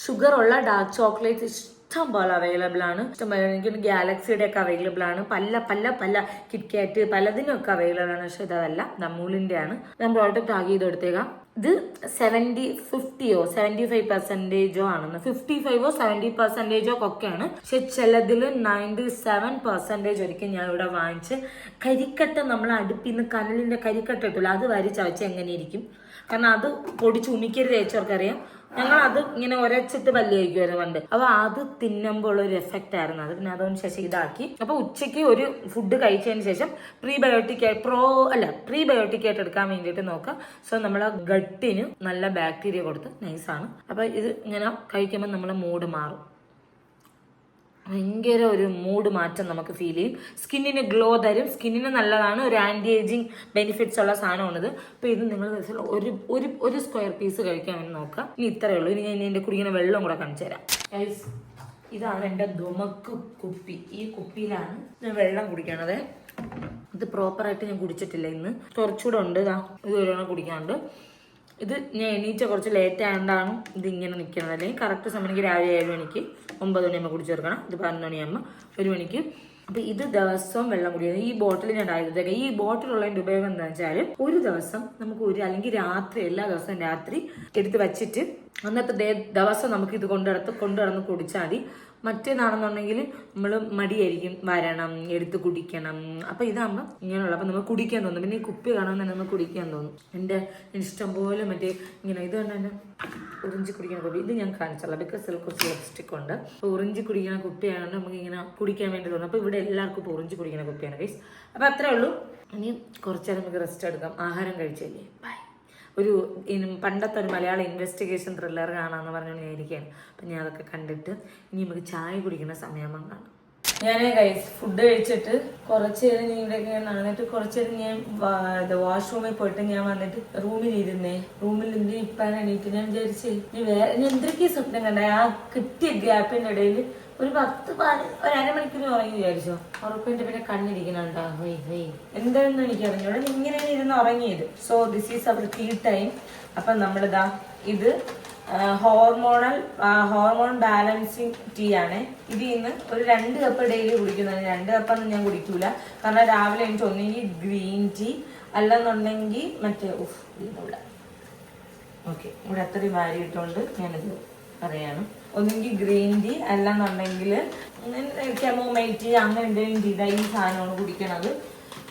ഷുഗർ ഉള്ള ഡാർക്ക് ചോക്ലേറ്റ് ഇഷ്ടം പോലെ അവൈലബിൾ ആണ്. ഇഷ്ടം പോലെ എനിക്ക് ഗാലക്സിയുടെ ഒക്കെ അവൈലബിൾ ആണ്. പല പല പല കിറ്റ്കാറ്റ് പലതിനും ഒക്കെ അവൈലബിൾ ആണ്. പക്ഷെ ഇതല്ല നമ്മൂലിന്റെ ആണ് ഞാൻ പ്രോഡക്റ്റ് ടാഗ് ചെയ്ത് കൊടുത്തേക്കാം ഇത് സെവന്റി ഫിഫ്റ്റിയോ സെവന്റി ഫൈവ് പെർസെന്റേജോ ആണെന്ന്. ഫിഫ്റ്റി ഫൈവോ സെവന്റി പെർസെന്റേജോ ഒക്കെയാണ് പക്ഷെ ചിലതിൽ നയന്റി സെവൻ പെർസെന്റേജ് ഒരിക്കൽ ഞാൻ ഇവിടെ വാങ്ങിച്ച് കരിക്കട്ട നമ്മൾ അടുപ്പിന്ന് കനലിന്റെ കരിക്കട്ട ഇട്ടില്ല. അത് വരി ചവച്ച എങ്ങനെ ഇരിക്കും കാരണം അത് പൊടിച്ച് ഉമിക്കരുത് തേച്ചവർക്കറിയാം ഞങ്ങൾ അത് ഇങ്ങനെ ഒരച്ചിട്ട് പല്ല് കഴിക്കുമായിരുന്നു പണ്ട്. അപ്പൊ അത് തിന്നുമ്പോൾ ഒരു എഫക്റ്റ് ആയിരുന്നു. അത് പിന്നെ അതുകൊണ്ട് ശേഷം ഇതാക്കി. അപ്പൊ ഉച്ചയ്ക്ക് ഒരു ഫുഡ് കഴിച്ചതിന് ശേഷം പ്രീബയോട്ടിക് പ്രോ അല്ല പ്രീബയോട്ടിക് ആയിട്ട് എടുക്കാൻ വേണ്ടിയിട്ട് നോക്കാം. സോ നമ്മളെ ഗട്ടിന് നല്ല ബാക്ടീരിയ കൊടുത്ത് നൈസാണ് അപ്പൊ ഇത് ഇങ്ങനെ കഴിക്കുമ്പോൾ നമ്മളെ മൂഡ് മാറും. ഭയങ്കര ഒരു മൂഡ് മാറ്റം നമുക്ക് ഫീൽ ചെയ്യും. സ്കിന്നിന് ഗ്ലോ തരും. സ്കിന്നിന് നല്ലതാണ്. ഒരു ആന്റി ഏജിങ് ബെനിഫിറ്റ്സ് ഉള്ള സാധനമാണിത്. അപ്പോൾ ഇത് നിങ്ങൾ ഒരു ഒരു ഒരു സ്ക്വയർ പീസ് കഴിക്കാൻ വേണ്ടി ഇനി ഇത്രയേ ഉള്ളൂ. ഇനി ഞാൻ എന്റെ കുടിക്കുന്ന വെള്ളം കൂടെ കാണിച്ചു തരാം. ഇതാണ് എന്റെ ദുമക്ക് കുപ്പി. ഈ കുപ്പിയിലാണ് ഞാൻ വെള്ളം കുടിക്കണത്. ഇത് പ്രോപ്പറായിട്ട് ഞാൻ കുടിച്ചിട്ടില്ല ഇന്ന്. കുറച്ചുകൂടെ ഉണ്ട്. ഇതാ ഇത് ഒരു കുടിക്കാനുണ്ട്. ഇത് ഞാൻ എണീറ്റ കുറച്ച് ലേറ്റ് ആയതുകൊണ്ടാണ് ഇത് ഇങ്ങനെ നിൽക്കുന്നത് അല്ലെങ്കിൽ കറക്റ്റ് സമയം എനിക്ക് രാവിലെ ഏഴ് മണിക്ക് ഒമ്പത് മണിയാകുമ്പോൾ കുടിച്ചു തീർക്കണം. ഇത് പതിനൊന്ന് മണിയാകുമ്പോൾ ഒരു മണിക്ക്. അപ്പം ഇത് ദിവസവും വെള്ളം കുടിക്കുന്നത്. ഈ ബോട്ടിൽ ഞാൻ ഉണ്ടായിരുന്നു ഈ ബോട്ടിലുള്ളതിന്റെ ഉപയോഗം എന്താ വെച്ചാൽ ഒരു ദിവസം നമുക്ക് ഒരു അല്ലെങ്കിൽ രാത്രി എല്ലാ ദിവസവും രാത്രി എടുത്ത് വെച്ചിട്ട് അന്നത്തെ ദിവസം നമുക്ക് ഇത് കൊണ്ടുനടത്ത് കൊണ്ടുനടന്ന് കുടിച്ചാൽ മതി. മറ്റേതാണെന്നുണ്ടെങ്കിൽ നമ്മൾ മടിയായിരിക്കും. വരണം എടുത്ത് കുടിക്കണം. അപ്പൊ ഇതാകുമ്പോൾ ഇങ്ങനെയുള്ള അപ്പൊ നമ്മൾ കുടിക്കാൻ തോന്നും. പിന്നെ ഈ കുപ്പി കാണാൻ തന്നെ നമുക്ക് കുടിക്കാൻ തോന്നും. എന്റെ ഇഷ്ടം പോലെ മറ്റേ ഇങ്ങനെ ഇത് തന്നെ ഉറിഞ്ചി കുടിക്കുന്ന കുപ്പി. ഇത് ഞാൻ കാണിച്ചല്ല ബിക്കോസ് ഇതിൽ കുറച്ച് ലിപ്സ്റ്റിക് ഉണ്ട്. അപ്പോൾ ഉറിഞ്ചി കുടിക്കുന്ന കുപ്പിയായതുകൊണ്ട് നമുക്ക് ഇങ്ങനെ കുടിക്കാൻ വേണ്ടി തോന്നും. അപ്പോൾ ഇവിടെ എല്ലാവർക്കും ഇപ്പോൾ ഉറിഞ്ചി കുടിക്കുന്ന കുപ്പിയാണ് ഗൈസ് അപ്പോൾ അത്രേ ഉള്ളൂ. ഇനി കുറച്ചേരം നമുക്ക് റെസ്റ്റ് എടുക്കാം. ആഹാരം കഴിച്ചല്ലേ? ബൈ ഒരു പണ്ടത്തെ ഒരു മലയാള ഇൻവെസ്റ്റിഗേഷൻ ത്രില്ലർ കാണാമെന്ന് പറഞ്ഞുകൊണ്ട് ഞാൻ ഇരിക്കുകയാണ്. അപ്പം ഞാൻ അതൊക്കെ കണ്ടിട്ട് ഇനി നമുക്ക് ചായ കുടിക്കുന്ന സമയം വന്നാണ്. ഞാൻ കൈസ് ഫുഡ് കഴിച്ചിട്ട് കുറച്ച് നേരം ഞാൻ ഇവിടെയൊക്കെ ഞാൻ നടന്നിട്ട് കുറച്ച് നേരം ഞാൻ വാഷ്റൂമിൽ പോയിട്ട് ഞാൻ വന്നിട്ട് റൂമിൽ ഇരുന്നേ. റൂമിൽ ഇന്ത്യ ഇപ്പാൻ എണീറ്റ്? ഞാൻ വിചാരിച്ചേ ഇനി വേറെ ഞാൻ എന്തൊക്കെയാ സ്വപ്നം കണ്ട? ആ കിട്ടിയ ഗ്യാപ്പിന്റെ ഇടയിൽ ഒരു പത്ത് പാൽ ഒരു അരമണിക്കൂർ ഉറങ്ങി വിചാരിച്ചോ. ഉറപ്പിന്റെ പിന്നെ കണ്ണിരിക്കണുണ്ടോ ഹൈ ഹൈ എന്താണെന്ന് എനിക്ക് അറിഞ്ഞോളൂ ഇങ്ങനെ ഇരുന്ന് ഉറങ്ങിയത്. So this is our tea time അപ്പം നമ്മളിതാ ഇത് ഹോർമോണൽ ഹോർമോൺ ബാലൻസിങ് ടീ ആണ്. ഇതിൽ നിന്ന് ഒരു രണ്ട് കപ്പ് ഡെയിലി കുടിക്കുന്നത് രണ്ട് കപ്പൊന്നും ഞാൻ കുടിക്കൂല. കാരണം രാവിലെ എനിക്ക് ഒന്നെങ്കിൽ ഗ്രീൻ ടീ അല്ലെന്നുണ്ടെങ്കിൽ മറ്റേ ഉഫ് ഇവിടെ ഓക്കെ ഇവിടെ അത്രയും വാരിയിട്ടുണ്ട് ഞാനിത് പറയാണ് ഒന്നെങ്കിൽ ഗ്രീൻ ടീ അല്ലെന്നുണ്ടെങ്കിൽ കെമോമൈറ്റ് അങ്ങനെ എന്തെങ്കിലും ചെയ്താൽ സാധനമാണ് കുടിക്കണത്.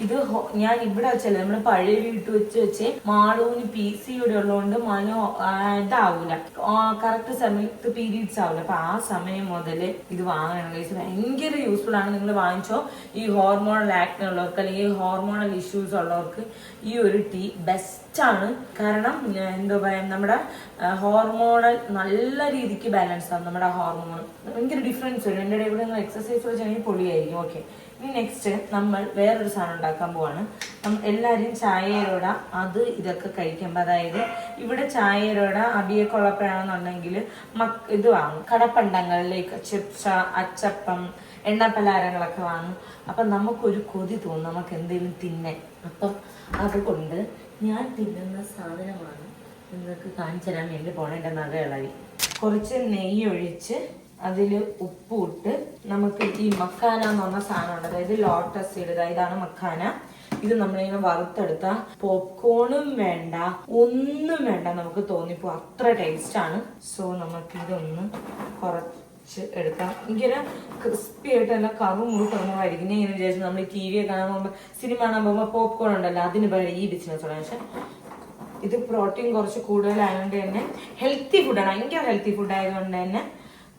ഇത് ഞാൻ ഇവിടെ വെച്ചല്ല നമ്മുടെ പഴയ വീട്ടിൽ വെച്ച് വെച്ച് മാളൂന് പി സി ഇവിടെ ഉള്ളതുകൊണ്ട് മനോ ഇതാവൂല. കറക്റ്റ് സമയത്ത് പീരീഡ്സ് ആവില്ല അപ്പൊ ആ സമയം മുതൽ ഇത് വാങ്ങണം ഗൈസ് ഭയങ്കര യൂസ്ഫുൾ ആണ് നിങ്ങൾ വാങ്ങിച്ചോ. ഈ ഹോർമോണൽ ആക്ട് ഉള്ളവർക്ക് അല്ലെങ്കിൽ ഹോർമോണൽ ഇഷ്യൂസ് ഉള്ളവർക്ക് ഈ ഒരു ടീ ബെസ്റ്റ് ആണ്. കാരണം എന്താ പറയാ നമ്മുടെ ഹോർമോണൽ നല്ല രീതിക്ക് ബാലൻസ് ആവും നമ്മുടെ ഹോർമോൺ ഭയങ്കര ഡിഫറൻസ് വരും. എന്റെ ഇടയിൽ കൂടെ എക്സസൈസ് വെച്ചാണെങ്കിൽ പൊളിയായിരിക്കും. ഓക്കെ ഇനി നെക്സ്റ്റ് നമ്മൾ വേറൊരു സാധനം ഉണ്ടാക്കാൻ പോവാണ്. എല്ലാവരും ചായയിലൂട അത് ഇതൊക്കെ കഴിക്കുമ്പോൾ അതായത് ഇവിടെ ചായയിലൂട അബിയൊക്കെ ഉള്ളപ്പോഴാണെന്നുണ്ടെങ്കിൽ മക് ഇത് വാങ്ങും. കടപ്പണ്ടങ്ങളിലേക്ക് ചിപ്സ അച്ചപ്പം എണ്ണ പലഹാരങ്ങളൊക്കെ വാങ്ങും. അപ്പം നമുക്കൊരു കൊതി തോന്നും നമുക്ക് എന്തെങ്കിലും തിന്നാൻ അപ്പം അതുകൊണ്ട് ഞാൻ തിന്നുന്ന സാധനമാണ് നിങ്ങൾക്ക് കാണിച്ചു തരാൻ വേണ്ടി പോണ എന്റെ നഗ ഇളവി കുറച്ച് നെയ്യ് ഒഴിച്ച് അതിൽ ഉപ്പിട്ട് നമുക്ക് ഈ മക്കാന എന്ന് പറഞ്ഞ സാധനമുണ്ട്. അതായത് ലോട്ടസ് ഇടുക ഇതാണ് മക്കാന. ഇത് നമ്മളിങ്ങനെ വറുത്തെടുത്ത പോപ്കോണും വേണ്ട ഒന്നും വേണ്ട നമുക്ക് തോന്നിപ്പോ. അത്ര ടേസ്റ്റ് ആണ്. സോ നമുക്ക് ഇതൊന്ന് കുറച്ച് എടുക്കാം. ഇങ്ങനെ ക്രിസ്പി ആയിട്ട് നല്ല കറു മുറി തുറന്നതായിരിക്കും ഞാൻ ഇങ്ങനെ വിചാരിച്ചു നമ്മൾ ടി വി കാണാൻ പോകുമ്പോൾ സിനിമ കാണാൻ പോകുമ്പോൾ പോപ്കോൺ ഉണ്ടല്ലോ അതിന് പകരം ഈ ബിസിനസ് ഉള്ളത് പക്ഷെ ഇത് പ്രോട്ടീൻ കുറച്ച് കൂടുതലായതുകൊണ്ട് തന്നെ ഹെൽത്തി ഫുഡാണ് ഭയങ്കര ഹെൽത്തി ഫുഡ് ആയതുകൊണ്ട് തന്നെ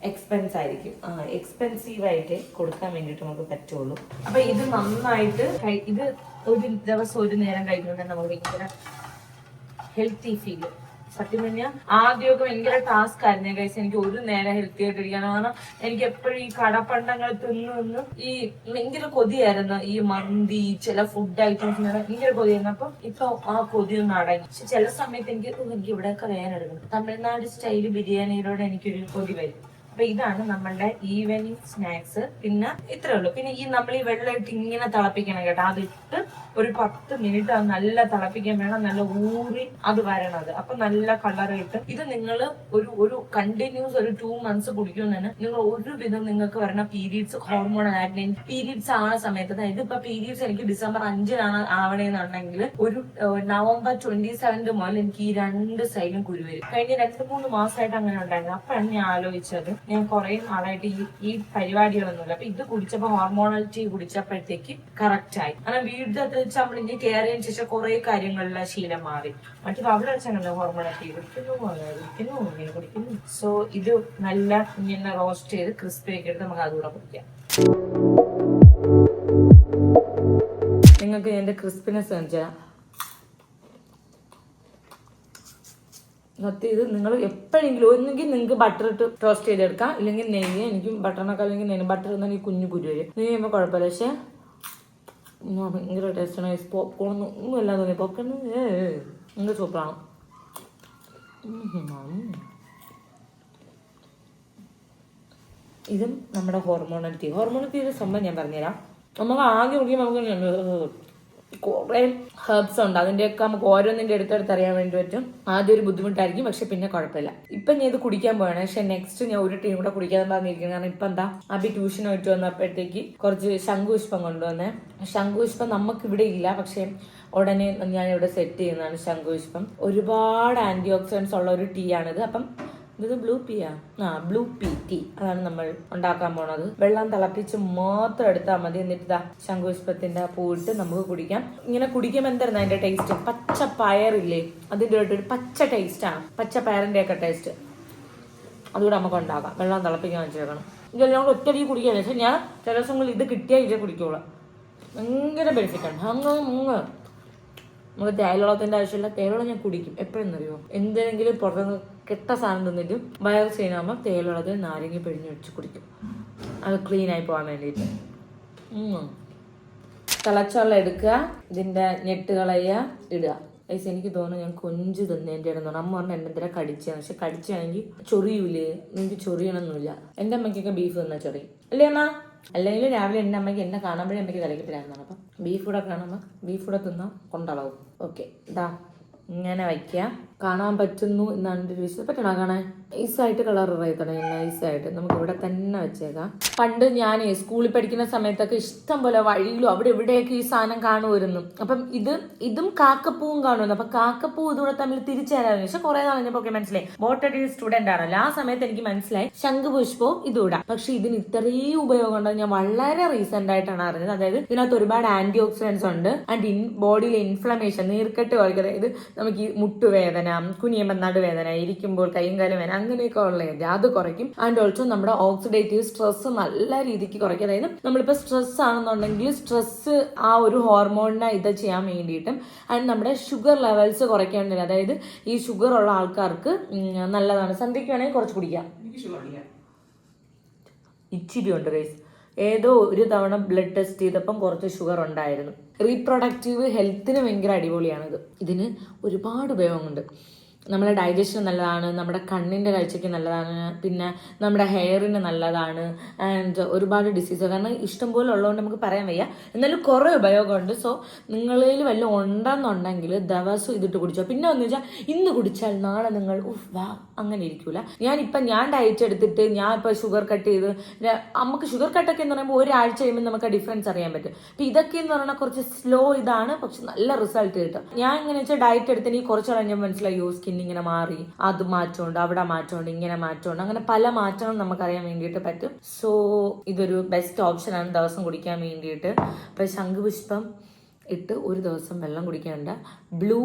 എക്സ്പെൻസ് ആയിരിക്കും. ആ എക്സ്പെൻസീവ് ആയിട്ട് കൊടുക്കാൻ വേണ്ടിയിട്ട് നമുക്ക് പറ്റുള്ളൂ. അപ്പൊ ഇത് നന്നായിട്ട് ഇത് ഒരു ദിവസം ഒരു നേരം കഴിക്കുന്നുണ്ട് നമുക്ക് ഭയങ്കര ഹെൽത്തി ഫീൽ സത്യം പറഞ്ഞാൽ ആദ്യമൊക്കെ ഭയങ്കര ടാസ്ക് ആയിരുന്നു കഴിച്ച് എനിക്ക് ഒരു നേരം ഹെൽത്തി ആയിട്ട് ഇരിക്കാൻ. കാരണം എനിക്ക് എപ്പോഴും ഈ കടപ്പണ്ടങ്ങൾ തിന്നു ഈ ഭയങ്കര കൊതിയായിരുന്നു. ഈ മന്തി ചില ഫുഡ് ഐറ്റംസ് ഭയങ്കര കൊതിയായിരുന്നു. അപ്പൊ ഇപ്പൊ ആ കൊതി ഒന്ന് അടങ്ങി. പക്ഷെ ചില സമയത്ത് എനിക്ക് "ഓ, എനിക്ക് ഇവിടെയൊക്കെ വേനെടുക്കണം തമിഴ്നാട് സ്റ്റൈൽ ബിരിയാണിയിലൂടെ എനിക്കൊരു കൊതി വരും. അപ്പൊ ഇതാണ് നമ്മളുടെ ഈവനിങ് സ്നാക്സ് പിന്നെ ഇത്രേ ഉള്ളൂ. പിന്നെ ഈ നമ്മൾ ഈ വെള്ളം ഇട്ട് ഇങ്ങനെ തിളപ്പിക്കണം കേട്ടോ. അതിട്ട് ഒരു പത്ത് മിനിറ്റ് അത് നല്ല തിളപ്പിക്കാൻ വേണം. നല്ല ഊറി അത് വരണത്. അപ്പൊ നല്ല കളർ കിട്ടും ഇത് നിങ്ങൾ ഒരു ഒരു കണ്ടിന്യൂസ് ഒരു ടു മന്ത്സ് കുടിക്കുന്നതിന് നിങ്ങൾ ഒരുവിധം നിങ്ങൾക്ക് വരണ പീരീഡ്സ് ഹോർമോൺ ആക്നെ പീരീഡ്സ് ആവുന്ന സമയത്ത്. അതായത് ഇപ്പൊ പീരീഡ്സ് എനിക്ക് ഡിസംബർ അഞ്ചിനാണ് ആവണേന്നുണ്ടെങ്കിൽ ഒരു നവംബർ ട്വന്റി സെവൻത് മുതൽ എനിക്ക് ഈ രണ്ട് സൈഡും കുരു വരും. കഴിഞ്ഞ രണ്ട് മൂന്ന് മാസമായിട്ട് അങ്ങനെ ഉണ്ടായിരുന്നു. അപ്പോഴാണ് ഞാൻ ആലോചിച്ചത് ഞാൻ കുറെ നാളായിട്ട് ഈ ഈ പരിപാടികളൊന്നുമില്ല. അപ്പൊ ഇത് കുടിച്ചപ്പോ ഹോർമോണൽ ടീ കുടിച്ചപ്പോഴത്തേക്ക് കറക്റ്റ് ആയി. കാരണം വീട്ടിൽ വെച്ച് കെയർ ചെയ്തതിനു ശേഷം കുറെ കാര്യങ്ങളിലെ ശീലം മാറി. മറ്റു അവിടെ അങ്ങനെ ഹോർമോണൽ ടീ കുടിക്കുന്നു കുടിക്കുന്നു ഇങ്ങനെ കുടിക്കുന്നു. സോ ഇത് നല്ല ഇങ്ങനെ റോസ്റ്റ് ചെയ്ത് ക്രിസ്പി ആക്കി എടുത്ത് നമുക്ക് അതുകൂടെ കുടിക്കാം. നിങ്ങൾക്ക് എന്റെ ക്രിസ്പിനെസ് വെച്ചാൽ സത്യം ഇത് നിങ്ങൾ എപ്പോഴെങ്കിലും ഒന്നെങ്കിൽ നിങ്ങൾക്ക് ബട്ടർ ഇട്ട് ടോസ്റ്റ് ചെയ്തെടുക്കാം. ഇല്ലെങ്കിൽ നെയ്യ് എനിക്ക് ബട്ടറിനൊക്കെ അല്ലെങ്കിൽ നെയ്യ് ബട്ടർ ഈ കുഞ്ഞു കുരു വരും നെയ്യ് ചെയ്യുമ്പോൾ കുഴപ്പമില്ല. പക്ഷേ ഭയങ്കര ടേസ്റ്റാണ് പോപ്കോൺ ഒന്നും അല്ല തോന്നി. പോപ്കോൺ ഭയങ്കര സൂപ്പറാണ് ഇതും നമ്മുടെ ഹോർമോണൽ ടീ ഹോർമോണൽ ടീയുടെ സംഭവം ഞാൻ പറഞ്ഞുതരാം. നമുക്ക് ആകെ കുടിക്കുമ്പോൾ നമുക്ക് കുറേ ഹെർബ്സ് ഉണ്ട്. അതിന്റെയൊക്കെ നമുക്ക് ഓരോന്നിന്റെ അടുത്തടുത്ത് അറിയാൻ വേണ്ടി പറ്റും. ആദ്യം ഒരു ബുദ്ധിമുട്ടായിരിക്കും പക്ഷെ പിന്നെ കുഴപ്പമില്ല. ഇപ്പം ഞാൻ ഇത് കുടിക്കാൻ പോവാണ്. പക്ഷെ നെക്സ്റ്റ് ഞാൻ ഒരു ടീം കൂടെ കുടിക്കാൻ പറഞ്ഞിരിക്കുന്നത് കാരണം ഇപ്പം എന്താ അബി ട്യൂഷൻ പോയിട്ട് വന്നപ്പോഴത്തേക്ക് കുറച്ച് ശംഖുപുഷ്പം കൊണ്ടുവന്നേ. ശംഖുപുഷ്പം നമുക്ക് ഇവിടെ ഇല്ല. പക്ഷെ ഉടനെ ഞാൻ ഇവിടെ സെറ്റ് ചെയ്യുന്നതാണ് ശംഖുപുഷ്പം ഒരുപാട് ആന്റി ഓക്സിഡൻസ് ഉള്ള ഒരു ടീ ആണിത്. അപ്പം ഇത് ബ്ലൂ പി ആ. ബ്ലൂ പീ ടീ അതാണ് നമ്മൾ ഉണ്ടാക്കാൻ പോണത്. വെള്ളം തിളപ്പിച്ച് മാത്രം എടുത്താൽ മതി. എന്നിട്ട് ഇതാ ശംഖുപുഷ്പത്തിന്റെ പൂവിട്ട് നമുക്ക് കുടിക്കാം. ഇങ്ങനെ കുടിക്കുമ്പോൾ എന്തായിരുന്നു അതിന്റെ ടേസ്റ്റ് പച്ച പയറില്ലേ? അതിന്റെ ഒരു പച്ച ടേസ്റ്റ് ആണ്. പച്ച പയറിന്റെ ഒക്കെ ടേസ്റ്റ് അതുകൂടെ നമുക്ക് ഉണ്ടാക്കാം. വെള്ളം തിളപ്പിക്കാൻ വെച്ചേക്കണം. ഇതെല്ലാം കൂടെ ഒറ്റടി കുടിക്കാൻ പക്ഷെ ഞാൻ ചില ദിവസങ്ങളിൽ ഇത് കിട്ടിയാൽ ഇതേ കുടിക്കുള്ളൂ ഭയങ്കര ആണ്. അങ്ങ് മുങ്ങ് നമുക്ക് തേയിലവെള്ളത്തിന്റെ ആവശ്യമില്ല. തേയിലവെള്ളം ഞാൻ കുടിക്കും. എപ്പോഴെന്നറിയോ? എന്തെങ്കിലും പുറത്തുനിന്ന് കെട്ട സാധനം തിന്നിട്ട് വയറ് ആകുമ്പോൾ തേലുള്ളത് നാരങ്ങ പിഴിഞ്ഞ് വെച്ച് കുടിക്കും. അത് ക്ലീൻ ആയി പോകാൻ വേണ്ടിയിട്ട് തിളച്ചുള്ള തിളച്ച എടുക്കുക. ഇതിന്റെ ഞെട്ട് കളയുക ഇടുക. ഐസ് എനിക്ക് തോന്നുന്നു ഞാൻ കൊഞ്ച് തിന്നേന്റെ ഇടുന്നു അമ്മ പറഞ്ഞ എന്നെ എന്തിനാ പക്ഷെ കടിച്ചാണെങ്കിൽ ചൊറിയൂലേ? നിങ്ങൾക്ക് ചൊറിയണമെന്നില്ല എന്റെ അമ്മയ്ക്കൊക്കെ ബീഫ് തിന്നാൽ ചൊറി അല്ലേ അമ്മ? അല്ലെങ്കിൽ രാവിലെ എന്റെ അമ്മയ്ക്ക് എന്നെ കാണുമ്പോഴേ അമ്മയ്ക്ക് തരാമെന്നാണ് അപ്പം ബീഫ് കൂടെ കാണുമ്പോൾ ബീഫ് കൂടെ തിന്നാൽ കൊണ്ടളവും. ഓക്കെ ഇതാ ഇങ്ങനെ വയ്ക്കുക. കാണാൻ പറ്റുന്നു എന്നാണ് എന്റെ ഒരു വിശ്വാസം. പറ്റണോ കാണാൻ? നൈസായിട്ട് കളർ റൈത്തണം നൈസായിട്ട് നമുക്ക് ഇവിടെ തന്നെ വെച്ചേക്കാം. പണ്ട് ഞാൻ സ്കൂളിൽ പഠിക്കുന്ന സമയത്തൊക്കെ ഇഷ്ടം പോലെ വഴിയിലും അവിടെ എവിടെയൊക്കെ ഈ സാധനം കാണുമായിരുന്നു. അപ്പം ഇത് ഇതും കാക്കപ്പൂവും കാണുമായിരുന്നു. അപ്പൊ കാക്കപ്പൂ ഇതുകൂടെ തമ്മിൽ തിരിച്ചേരായിരുന്നു പക്ഷെ കുറെ നാൾ കഴിഞ്ഞപ്പോൾ മനസ്സിലായി. ബോട്ടണി സ്റ്റുഡന്റ് ആണല്ലോ. ആ സമയത്ത് എനിക്ക് മനസ്സിലായി ശംഖുപുഷ്പവും ഇതുകൂടാ പക്ഷെ ഇതിന് ഇത്രയും ഉപയോഗം ഉണ്ടെന്ന് ഞാൻ വളരെ റീസെന്റ് ആയിട്ടാണ് അറിഞ്ഞത്. അതായത് ഇതിനകത്ത് ഒരുപാട് ആന്റി ഓക്സിഡൻസ് ഉണ്ട് ആൻഡ് ഇൻ ബോഡിയിലെ ഇൻഫ്ലമേഷൻ നീർക്കെട്ട് കുറയ്ക്കുക ഇത് നമുക്ക് ഈ മുട്ടുവേദന കുനിയുമ്പോൾ നടുവേദന ഇരിക്കുമ്പോൾ കൈയും കാലും വേദന അങ്ങനെയൊക്കെ ഉള്ള അത് കുറയ്ക്കും. ആൻഡ് ഓൾസോ നമ്മുടെ ഓക്സിഡേറ്റീവ് സ്ട്രെസ് നല്ല രീതിക്ക് കുറയ്ക്കും. അതായത് നമ്മളിപ്പോൾ സ്ട്രെസ് ആണെന്നുണ്ടെങ്കിൽ സ്ട്രെസ് ആ ഒരു ഹോർമോണിനെ ഇത് ചെയ്യാൻ വേണ്ടിയിട്ടും ആൻഡ് നമ്മുടെ ഷുഗർ ലെവൽസ് കുറയ്ക്കാൻ വേണ്ടി അതായത് ഈ ഷുഗർ ഉള്ള ആൾക്കാർക്ക് നല്ലതാണ്. സന്ധ്യയ്ക്ക് വേണമെങ്കിൽ കുറച്ച് കുടിക്കാം. ഇച്ചിരി ഉണ്ട് ഗൈസ് ഏതോ ഒരു തവണ ബ്ലഡ് ടെസ്റ്റ് ചെയ്തപ്പം കുറച്ച് ഷുഗർ ഉണ്ടായിരുന്നു. റീപ്രൊഡക്റ്റീവ് ഹെൽത്തിന് ഭയങ്കര അടിപൊളിയാണിത്. ഇതിന് ഒരുപാട് ഉപയോഗമുണ്ട്. നമ്മുടെ ഡൈജഷൻ നല്ലതാണ് നമ്മുടെ കണ്ണിന്റെ കാഴ്ചയ്ക്ക് നല്ലതാണ് പിന്നെ നമ്മുടെ ഹെയറിന് നല്ലതാണ് ആൻഡ് ഒരുപാട് ഡിസീസ് കാരണം ഇഷ്ടം പോലെ ഉള്ളതുകൊണ്ട് നമുക്ക് പറയാൻ വയ്യ. എന്നാലും കുറേ ഉപയോഗമുണ്ട്. സോ നിങ്ങളിൽ വല്ല ഉണ്ടെന്നുണ്ടെങ്കിൽ ദിവസം ഇതിട്ട് കുടിച്ചോ. പിന്നെ ഒന്ന് വെച്ചാൽ ഇന്ന് കുടിച്ചാൽ നാളെ നിങ്ങൾ ഉഫ് വാ അങ്ങനെ ഇരിക്കൂല. ഞാനിപ്പം ഞാൻ ഡയറ്റ് എടുത്തിട്ട് ഞാൻ ഇപ്പം ഷുഗർ കട്ട് ചെയ്ത് നമുക്ക് ഷുഗർ കട്ടൊക്കെ എന്ന് പറയുമ്പോൾ ഒരാഴ്ച കഴിയുമ്പോൾ നമുക്ക് ഡിഫറൻസ് അറിയാൻ പറ്റും. അപ്പം ഇതൊക്കെ എന്ന് പറഞ്ഞാൽ കുറച്ച് സ്ലോ ഇതാണ് പക്ഷെ നല്ല റിസൾട്ട് കിട്ടും. ഞാൻ ഇങ്ങനെ വെച്ചാൽ ഡയറ്റ് എടുത്ത് എനിക്ക് കുറച്ച് കഴിഞ്ഞാൽ മനസ്സിലായി യോ സ്കിൻ ഇങ്ങനെ മാറി അത് മാറ്റമുണ്ട് അവിടെ മാറ്റമുണ്ട് ഇങ്ങനെ മാറ്റമുണ്ട് അങ്ങനെ പല മാറ്റങ്ങൾ നമുക്കറിയാൻ വേണ്ടിയിട്ട് പറ്റും. സോ ഇതൊരു ബെസ്റ്റ് ഓപ്ഷനാണ് ദിവസം കുടിക്കാൻ വേണ്ടിയിട്ട്. അപ്പോൾ ശംഖുപുഷ്പം ഇട്ട് ഒരു ദിവസം വെള്ളം കുടിക്കേണ്ട ബ്ലൂ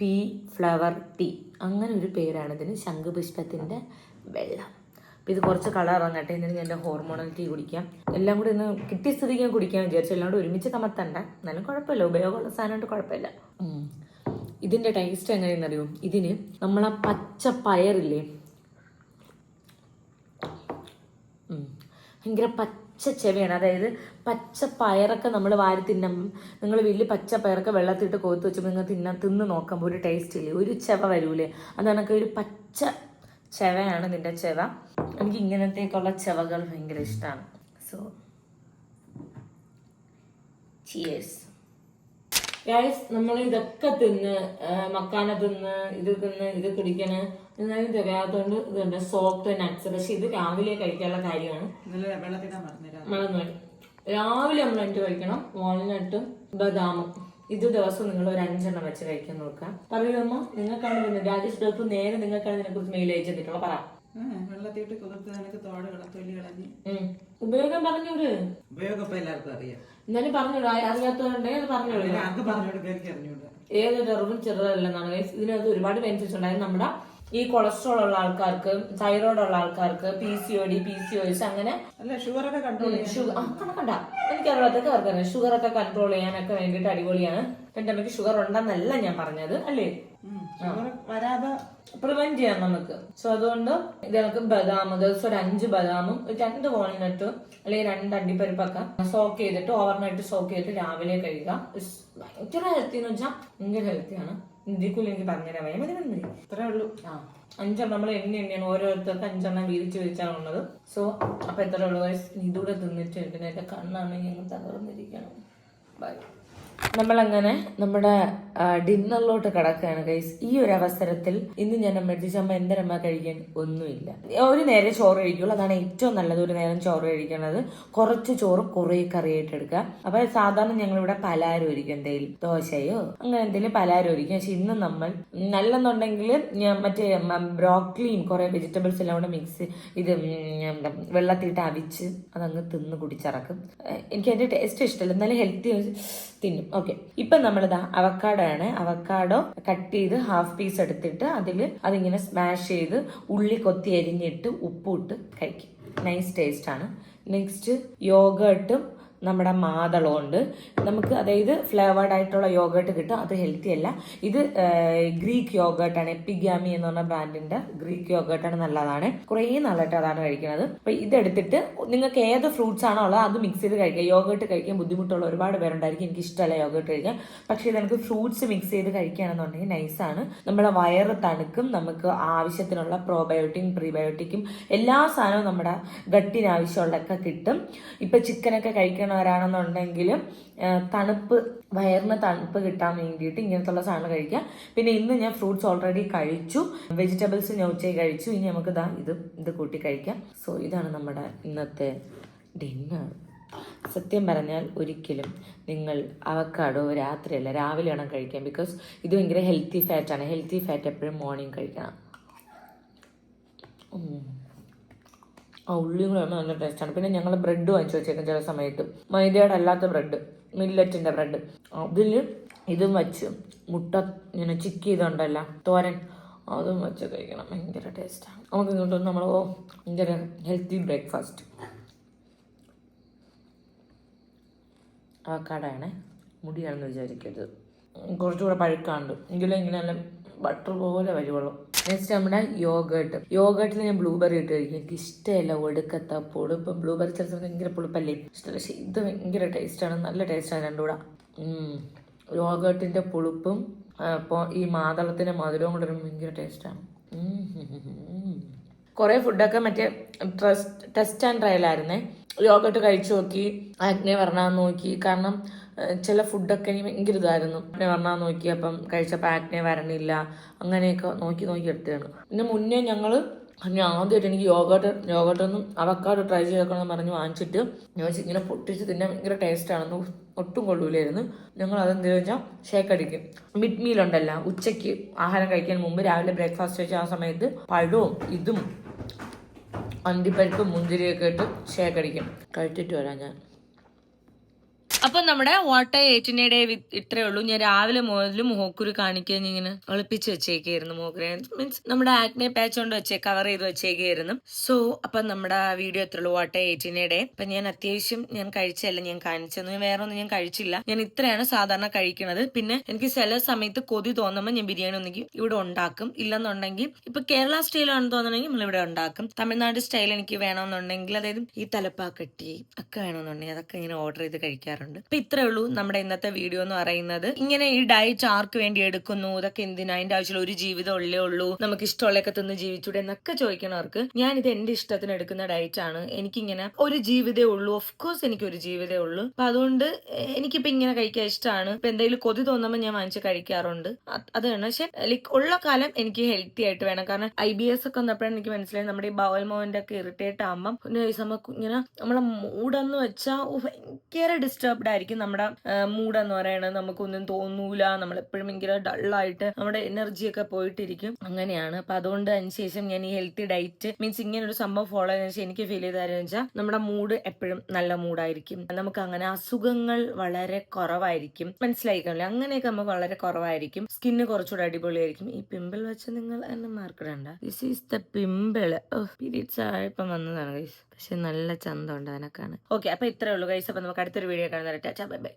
പീ ഫ്ലവർ ടീ അങ്ങനെ ഒരു പേരാണ് ഇതിന് ശംഖുപുഷ്പത്തിന്റെ വെള്ളം. അപ്പം ഇത് കുറച്ച് കളർ ഇറങ്ങട്ടെ എന്നിട്ട് ഞാൻ എന്റെ ഹോർമോണൽ ടീ കുടിക്കാം. എല്ലാം കൂടി ഒന്ന് കിട്ടിയ സ്ഥിതിക്ക് ഞാൻ കുടിക്കാൻ വിചാരിച്ചു. എല്ലാം കൂടി ഒരുമിച്ച് കമത്തണ്ട എന്നാലും കുഴപ്പമില്ല ഉപയോഗമുള്ള സാധനം കൊണ്ട് കുഴപ്പമില്ല. ഇതിന്റെ ടേസ്റ്റ് എങ്ങനെയെന്ന് അറിയോ ഇതിന് നമ്മളാ പച്ച പയറില്ലേ. ഭയങ്കര പച്ച ചെവയാണ്. അതായത് പച്ച പയറൊക്കെ നമ്മൾ വാരി തിന്ന നിങ്ങൾ വലിയ പച്ച പയറൊക്കെ വെള്ളത്തിട്ട് കോത്ത് വെച്ചപ്പോൾ നിങ്ങൾ തിന്നാൻ തിന്ന് നോക്കുമ്പോൾ ഒരു ടേസ്റ്റ് ഇല്ലേ? ഒരു ചെവ വരൂലേ? അതാണൊക്കെ ഒരു പച്ച ചെവയാണ് നിന്റെ ചെവ. എനിക്ക് ഇങ്ങനത്തേക്കുള്ള ചെവകൾ ഭയങ്കര ഇഷ്ടമാണ് സോ ചിയേഴ്സ് ഗൈസ് നമ്മൾ ഇതൊക്കെ തിന്ന് മക്കാന തിന്ന് ഇത് തിന്ന് ഇത് കുടിക്കണ്. എന്നാലും തികയാത്തോണ്ട് ഇതുണ്ട് സോഫ്റ്റ് നട്ട്സ് പക്ഷെ ഇത് രാവിലെ കഴിക്കാനുള്ള കാര്യമാണ്. മറന്നുപോയി രാവിലെ. നമ്മൾ എന്ത് കഴിക്കണം? വാൾനട്ടും ബദാമും. ഇത് ദിവസം നിങ്ങൾ ഒരു അഞ്ചെണ്ണം വെച്ച് കഴിക്കാൻ നോക്കുക. പറയുമ്പോ നിങ്ങൾക്കാണ് രാജേഷ് ഡോക്ടർ നേരെ നിങ്ങൾക്കാണ് ഇതിനെ കുറിച്ച് മെയിൽ അയച്ചു തന്നിട്ടുള്ള പറ. വെള്ളത്തിട്ട് കുതിർത്ത് നിനക്ക് തോട് കളത്തൊല്ലി കളഞ്ഞ്. ഉപയോഗം പറഞ്ഞോട്. ഉപയോഗം ഇപ്പൊ എല്ലാവർക്കും അറിയാം. എന്നാലും പറഞ്ഞോളൂ അറിയാത്തവരുണ്ടെങ്കിൽ അത് പറഞ്ഞോളൂ പിന്നെ അങ്ക് പറഞ്ഞു കൊടുക്കാൻ എനിക്ക് അറിഞ്ഞൂടാ. ഏതൊരു അറിവും ചെറുതല്ലെന്നാണ്. ഇതിനകത്ത് ഒരുപാട് ബെനിഫിറ്റ്സ് ഉണ്ടായത് നമ്മുടെ ഈ കൊളസ്ട്രോൾ ഉള്ള ആൾക്കാർക്ക് തൈറോയ്ഡ് ഉള്ള ആൾക്കാർക്ക് P C O D P C O S അങ്ങനെ ഷുഗർ ഒക്കെ കൺട്രോൾ ഷുഗർ കണ്ട എനിക്കറിയാത്തൊക്കെ അവർക്കറിയാം ഷുഗർ ഒക്കെ കൺട്രോൾ ചെയ്യാനൊക്കെ വേണ്ടിയിട്ട് അടിപൊളിയാണ്. എന്റെ അമ്മയ്ക്ക് ഷുഗർ ഉണ്ടെന്നല്ല ഞാൻ പറഞ്ഞത്. അല്ലേ? വരാതെ പ്രിവെന്റ് ചെയ്യാം നമുക്ക്. സോ അതുകൊണ്ട് ഇത് നമുക്ക് ബദാം ദിവസം ഒരു അഞ്ച് ബദാമും ഒരു രണ്ട് വാൾനട്ട് അല്ലെങ്കിൽ രണ്ട് അണ്ടിപ്പരിപ്പൊക്കെ സോക്ക് ചെയ്തിട്ട് ഓവർനൈറ്റ് സോക്ക് ചെയ്തിട്ട് രാവിലെ കഴിക്കുക. It's ഭയങ്കര ഹെൽത്തി എന്ന് വെച്ചാൽ ഭയങ്കര ഹെൽത്തിയാണ് ഇന്ത്യക്കുള്ളിൽ എനിക്ക് പറഞ്ഞുതരാൻ വയ്യ മതി മതി ഇത്രേ ഉള്ളൂ. ആ. അഞ്ചെണ്ണം നമ്മൾ എണ്ണ എണ്ണയാണ് ഓരോരുത്തർക്ക് അഞ്ചെണ്ണം വീതിച്ച് വെച്ചാണ് ഉള്ളത്. സോ അപ്പൊ എത്ര ഉള്ളു. ഇതുകൂടെ തിന്നിട്ട് എന്റെ കണ്ണാണെങ്കിൽ തകർന്നിരിക്കണം ബൈ നമ്മളങ്ങനെ നമ്മുടെ ഡിന്നറിലോട്ട് കിടക്കുകയാണ് ഗൈസ് ഈ ഒരു അവസരത്തിൽ ഇന്ന് ഞാൻ മെഡിച്ചമ്മ എന്തരമ്മ കഴിക്കാൻ? ഒന്നുമില്ല. ഒരു നേരം ചോറ് കഴിക്കുള്ളൂ. അതാണ് ഏറ്റവും നല്ലത് ഒരു നേരം ചോറ് കഴിക്കുന്നത് കുറച്ച് ചോറും കുറേ കറിയായിട്ട് എടുക്കുക. അപ്പൊ സാധാരണ ഞങ്ങൾ ഇവിടെ പലാരം ഒരിക്കും. എന്തെങ്കിലും ദോശയോ അങ്ങനെ എന്തെങ്കിലും പലാരം ഒരിക്കും. പക്ഷെ ഇന്ന് നമ്മൾ നല്ലെന്നുണ്ടെങ്കിൽ ഞാൻ മറ്റേ ബ്രോക്കലിയും കുറെ വെജിറ്റബിൾസ് എല്ലാം കൂടെ മിക്സ് ഇത് വെള്ളത്തിട്ട് അവിച്ച് അതങ്ങ് തിന്ന് കുടിച്ചിറക്കും. എനിക്ക് അതിന്റെ ടേസ്റ്റ് ഇഷ്ടമല്ല. എന്നാലും ഹെൽത്തി തിന്നും. ഓക്കെ ഇപ്പൊ നമ്മളിതാ അവക്കാഡോ ആണ് അവക്കാഡോ കട്ട് ചെയ്ത് ഹാഫ് പീസ് എടുത്തിട്ട് അതിൽ അതിങ്ങനെ സ്മാഷ് ചെയ്ത് ഉള്ളി കൊത്തി അരിഞ്ഞിട്ട് ഉപ്പും ഇട്ട് കഴിക്കും. നൈസ് ടേസ്റ്റ് ആണ്. നെക്സ്റ്റ് യോഗട്ടും നമ്മുടെ മാതളമുണ്ട്. നമുക്ക് അതായത് ഫ്ലേവേർഡ് ആയിട്ടുള്ള യോഗേർട്ട് കിട്ടും. അത് ഹെൽത്തി അല്ല. ഇത് ഗ്രീക്ക് യോഗേർട്ടാണ് എപ്പിഗാമി എന്ന് പറഞ്ഞ ബ്രാൻഡിന്റെ ഗ്രീക്ക് യോഗേർട്ടാണ് നല്ലതാണ്. കുറേ നാളായിട്ട് അതാണ് കഴിക്കുന്നത്. അപ്പൊ ഇതെടുത്തിട്ട് നിങ്ങൾക്ക് ഏത് ഫ്രൂട്ട്സ് ആണോ ഉള്ളത് അത് മിക്സ് ചെയ്ത് കഴിക്കുക യോഗേർട്ട് കഴിക്കാൻ ബുദ്ധിമുട്ടുള്ള ഒരുപാട് പേരുണ്ടായിരിക്കും. എനിക്ക് ഇഷ്ടമല്ല യോഗേർട്ട് കഴിക്കാൻ. പക്ഷേ ഇത് നമുക്ക് ഫ്രൂട്ട്സ് മിക്സ് ചെയ്ത് കഴിക്കുകയാണെന്നുണ്ടെങ്കിൽ നൈസാണ് നമ്മുടെ വയറ് തണുക്കും. നമുക്ക് ആവശ്യത്തിനുള്ള പ്രോബയോട്ടിക്കും പ്രീബയോട്ടിക്കും എല്ലാ സാധനവും നമ്മുടെ ഗട്ടിന് ആവശ്യമുള്ളതൊക്കെ കിട്ടും. ഇപ്പൊ ചിക്കനൊക്കെ കഴിക്കണവരാണെന്നുണ്ടെങ്കിലും ആ, തണുപ്പ് വയറിന് തണുപ്പ് കിട്ടാൻ വേണ്ടിയിട്ട് ഇങ്ങനത്തുള്ള സാധനം കഴിക്കാം പിന്നെ ഇന്ന് ഞാൻ ഫ്രൂട്ട്സ് ഓൾറെഡി കഴിച്ചു. വെജിറ്റബിൾസ് ഞാൻ ഉച്ചയ്ക്ക് കഴിച്ചു. ഇനി നമുക്ക് ഇതാ ഇത് ഇത് കൂട്ടി കഴിക്കാം. സോ ഇതാണ് നമ്മുടെ ഇന്നത്തെ ഡിന്നർ സത്യം പറഞ്ഞാൽ ഒരിക്കലും നിങ്ങൾ അവക്കാടോ രാത്രിയല്ല രാവിലെ വേണം കഴിക്കാൻ. ബിക്കോസ് ഇത് ഭയങ്കര ഹെൽത്തി ഫാറ്റാണ് ഹെൽത്തി ഫാറ്റ് എപ്പോഴും മോർണിംഗ് കഴിക്കണം. ആ ഉള്ളിയും കൂടെ ആകുമ്പോൾ നല്ല ടേസ്റ്റാണ് പിന്നെ ഞങ്ങൾ ബ്രെഡ് വാങ്ങിച്ചു വെച്ചേക്കും ചില സമയത്ത്. മൈദയുടെ അല്ലാത്ത ബ്രെഡ് മില്ലറ്റിന്റെ ബ്രെഡ് അതിൽ ഇതും വെച്ച് മുട്ട ഇങ്ങനെ ചിക്ക് ചെയ്തുണ്ടല്ല തോരൻ. അതും വെച്ച് കഴിക്കണം. ഭയങ്കര ടേസ്റ്റാണ് നമുക്ക് ഇങ്ങോട്ട് നമ്മൾ ഓ ഭയങ്കര ഹെൽത്തി ബ്രേക്ക്ഫാസ്റ്റ് അവക്കാടാണ് മുടിയാണെന്ന് വിചാരിക്കരുത്. കുറച്ചുകൂടെ പഴുക്കാണ്ട്. എങ്കിലും ഇങ്ങനെ നല്ല ബട്ടർ പോലെ വരുവുള്ളൂ. നെക്സ്റ്റ് നമ്മുടെ യോഗേട്ട് യോഗേട്ടിൽ ഞാൻ ബ്ലൂബെറി ഇട്ട് കഴിക്കും. എനിക്ക് ഇഷ്ടമല്ല ഒടുക്കത്ത പൊടുപ്പ് ബ്ലൂബെറി ചില സമയത്ത് ഭയങ്കര പുളിപ്പല്ലേ? ഇഷ്ടമല്ല പക്ഷേ ഇത് ഭയങ്കര ടേസ്റ്റാണ് നല്ല ടേസ്റ്റാണ് രണ്ടുകൂടെ യോഗേട്ടിന്റെ പുളിപ്പും ഈ മാതളത്തിന്റെ മധുരവും കൂടെ ഭയങ്കര ടേസ്റ്റാണ് കുറേ ഫുഡൊക്കെ മറ്റേ ട്രസ്റ്റ് ടെസ്റ്റ് ആൻഡ് ട്രയലായിരുന്നേ യോഗട്ട് കഴിച്ചു നോക്കി. ആഗ്നെ പറഞ്ഞാൽ നോക്കി. കാരണം ചില ഫുഡൊക്കെ എനിക്ക് ഭയങ്കര ഇതായിരുന്നു. പിന്നെ പറഞ്ഞാൽ നോക്കി അപ്പം കഴിച്ച പാറ്റിനെ വരണില്ല അങ്ങനെയൊക്കെ നോക്കി നോക്കി എടുത്തതാണ്. പിന്നെ മുന്നേ ഞങ്ങൾ ഞാൻ ആദ്യമായിട്ട് എനിക്ക് യോഗട്ട് യോഗട്ടൊന്നും അവക്കാട് ട്രൈ ചെയ്തേക്കണമെന്ന് പറഞ്ഞ് വാങ്ങിച്ചിട്ട് ഞാൻ വെച്ചാൽ ഇങ്ങനെ പൊട്ടിച്ച് തിന്നാൻ ഭയങ്കര ടേസ്റ്റാണെന്ന് ഒട്ടും കൊള്ളൂലായിരുന്നു. ഞങ്ങൾ അതെന്ത് വെച്ചാൽ ഷേക്ക് അടിക്കും. മിഡ് മീൽ ഉണ്ടല്ലോ ഉച്ചയ്ക്ക് ആഹാരം കഴിക്കാൻ മുമ്പ് രാവിലെ ബ്രേക്ക്ഫാസ്റ്റ് വെച്ച ആ സമയത്ത് പഴവും ഇതും അണ്ടിപ്പരിപ്പും മുന്തിരിയൊക്കെ ഇട്ട് ഷേക്ക് അടിക്കും. കഴിച്ചിട്ട് വരാം ഞാൻ. അപ്പൊ നമ്മുടെ ഓട്ട ഏറ്റിനിടെ ഇത്രേ ഉള്ളൂ. ഞാൻ രാവിലെ മുതൽ മുഖക്കുരു കാണിക്കാൻ ഇങ്ങനെ ഒളിപ്പിച്ച് വെച്ചേക്കായിരുന്നു മുഖക്കുരു മീൻസ് നമ്മുടെ ആക്നെ പാച്ച് കൊണ്ട് വെച്ചേ കവർ ചെയ്ത് വെച്ചേക്കായിരുന്നു. സോ അപ്പൊ നമ്മുടെ വീഡിയോ എത്ര ഉള്ളൂ ഓട്ട ഏറ്റിനിടെ അപ്പൊ ഞാൻ അത്യാവശ്യം ഞാൻ കഴിച്ചല്ല ഞാൻ കാണിച്ചു വേറെ ഒന്നും ഞാൻ കഴിച്ചില്ല. ഞാൻ ഇത്രയാണ് സാധാരണ കഴിക്കുന്നത് പിന്നെ എനിക്ക് ചില സമയത്ത് കൊതി തോന്നുമ്പോൾ ഞാൻ ബിരിയാണി ഒന്നെങ്കിൽ ഇവിടെ ഉണ്ടാക്കും. ഇല്ലെന്നുണ്ടെങ്കിൽ ഇപ്പൊ കേരള സ്റ്റൈലാണെന്ന് തോന്നണമെങ്കിൽ നമ്മൾ ഇവിടെ ഉണ്ടാക്കും. തമിഴ്നാട് സ്റ്റൈൽ എനിക്ക് വേണമെന്നുണ്ടെങ്കിൽ അതായത് ഈ തലപ്പാക്കട്ടി ഒക്കെ വേണമെന്നുണ്ടെങ്കിൽ അതൊക്കെ ഇങ്ങനെ ഓർഡർ ചെയ്ത് കഴിക്കാറുണ്ട്. അപ്പൊ ഇത്രേ ഉള്ളൂ നമ്മുടെ ഇന്നത്തെ വീഡിയോ എന്ന് പറയുന്നത്. ഇങ്ങനെ ഈ ഡയറ്റ് ആർക്ക് വേണ്ടി എടുക്കുന്നു ഇതൊക്കെ എന്തിനാ? അതിന്റെ ആവശ്യമുള്ള ഒരു ജീവിതം ഉള്ളേ ഉള്ളൂ. നമുക്ക് ഇഷ്ടമുള്ളൊക്കെ തിന്ന് ജീവിച്ചൂടെ എന്നൊക്കെ ചോദിക്കണവർക്ക് ഞാൻ ഇത് എന്റെ ഇഷ്ടത്തിന് എടുക്കുന്ന ഡയറ്റ് ആണ്. എനിക്കിങ്ങനെ ഒരു ജീവിതേ ഉള്ളൂ. ഓഫ് കോഴ്സ് എനിക്ക് ഒരു ജീവിതേ ഉള്ളൂ. അപ്പൊ അതുകൊണ്ട് എനിക്കിപ്പോ ഇങ്ങനെ കഴിക്കാൻ ഇഷ്ടമാണ് ഇപ്പൊ എന്തെങ്കിലും കൊതി തോന്നുമ്പോൾ ഞാൻ വാങ്ങിച്ച് കഴിക്കാറുണ്ട്. അത് അതാണ് പക്ഷെ ലൈക്ക് ഉള്ള കാലം എനിക്ക് ഹെൽത്തി ആയിട്ട് വേണം. കാരണം ഐ ബി എസ് ഒക്കെ വന്നപ്പോഴാണ് എനിക്ക് മനസ്സിലായി നമ്മുടെ ഈ ബവൽ മോഹന്റെ ഒക്കെ ഇറിറ്റേറ്റ് ആകുമ്പോൾ ഇങ്ങനെ നമ്മളെ മൂടെന്ന് വെച്ചാൽ ഭയങ്കര ഡിസ്റ്റർബ്ഡ് ആയിരിക്കും നമ്മുടെ മൂഡ് എന്ന് പറയുന്നത് നമുക്കൊന്നും തോന്നൂല. നമ്മളെപ്പോഴും ഭയങ്കര ഡള്ളായിട്ട് നമ്മുടെ എനർജി ഒക്കെ പോയിട്ടിരിക്കും. അങ്ങനെയാണ്. അപ്പൊ അതുകൊണ്ട് അതിനുശേഷം ഞാൻ ഈ ഹെൽത്തി ഡയറ്റ് മീൻസ് ഇങ്ങനെ ഒരു സംഭവം ഫോളോ ചെയ്തതിനു എനിക്ക് ഫീൽ ചെയ്തതെന്ന് വെച്ചാൽ നമ്മുടെ മൂഡ് എപ്പോഴും നല്ല മൂഡായിരിക്കും. നമുക്ക് അങ്ങനെ അസുഖങ്ങൾ വളരെ കുറവായിരിക്കും. മനസ്സിലായിക്കണല്ലോ? അങ്ങനെയൊക്കെ നമുക്ക് വളരെ കുറവായിരിക്കും. സ്കിന്ന് കുറച്ചുകൂടെ അടിപൊളിയായിരിക്കും. ഈ പിമ്പിൾ വെച്ച് നിങ്ങൾ എന്നെ മാർക്കിടണ്ട this is the pimple periods ആയപ്പം വന്നതാണ് പക്ഷെ നല്ല ചന്തമുണ്ട് അതിനൊക്കെയാണ്. ഓക്കെ അപ്പൊ ഇത്രേ ഉള്ളൂ ഗൈസ് അപ്പൊ നമുക്ക് അടുത്തൊരു വീഡിയോ കാണുന്ന ബൈ ബൈ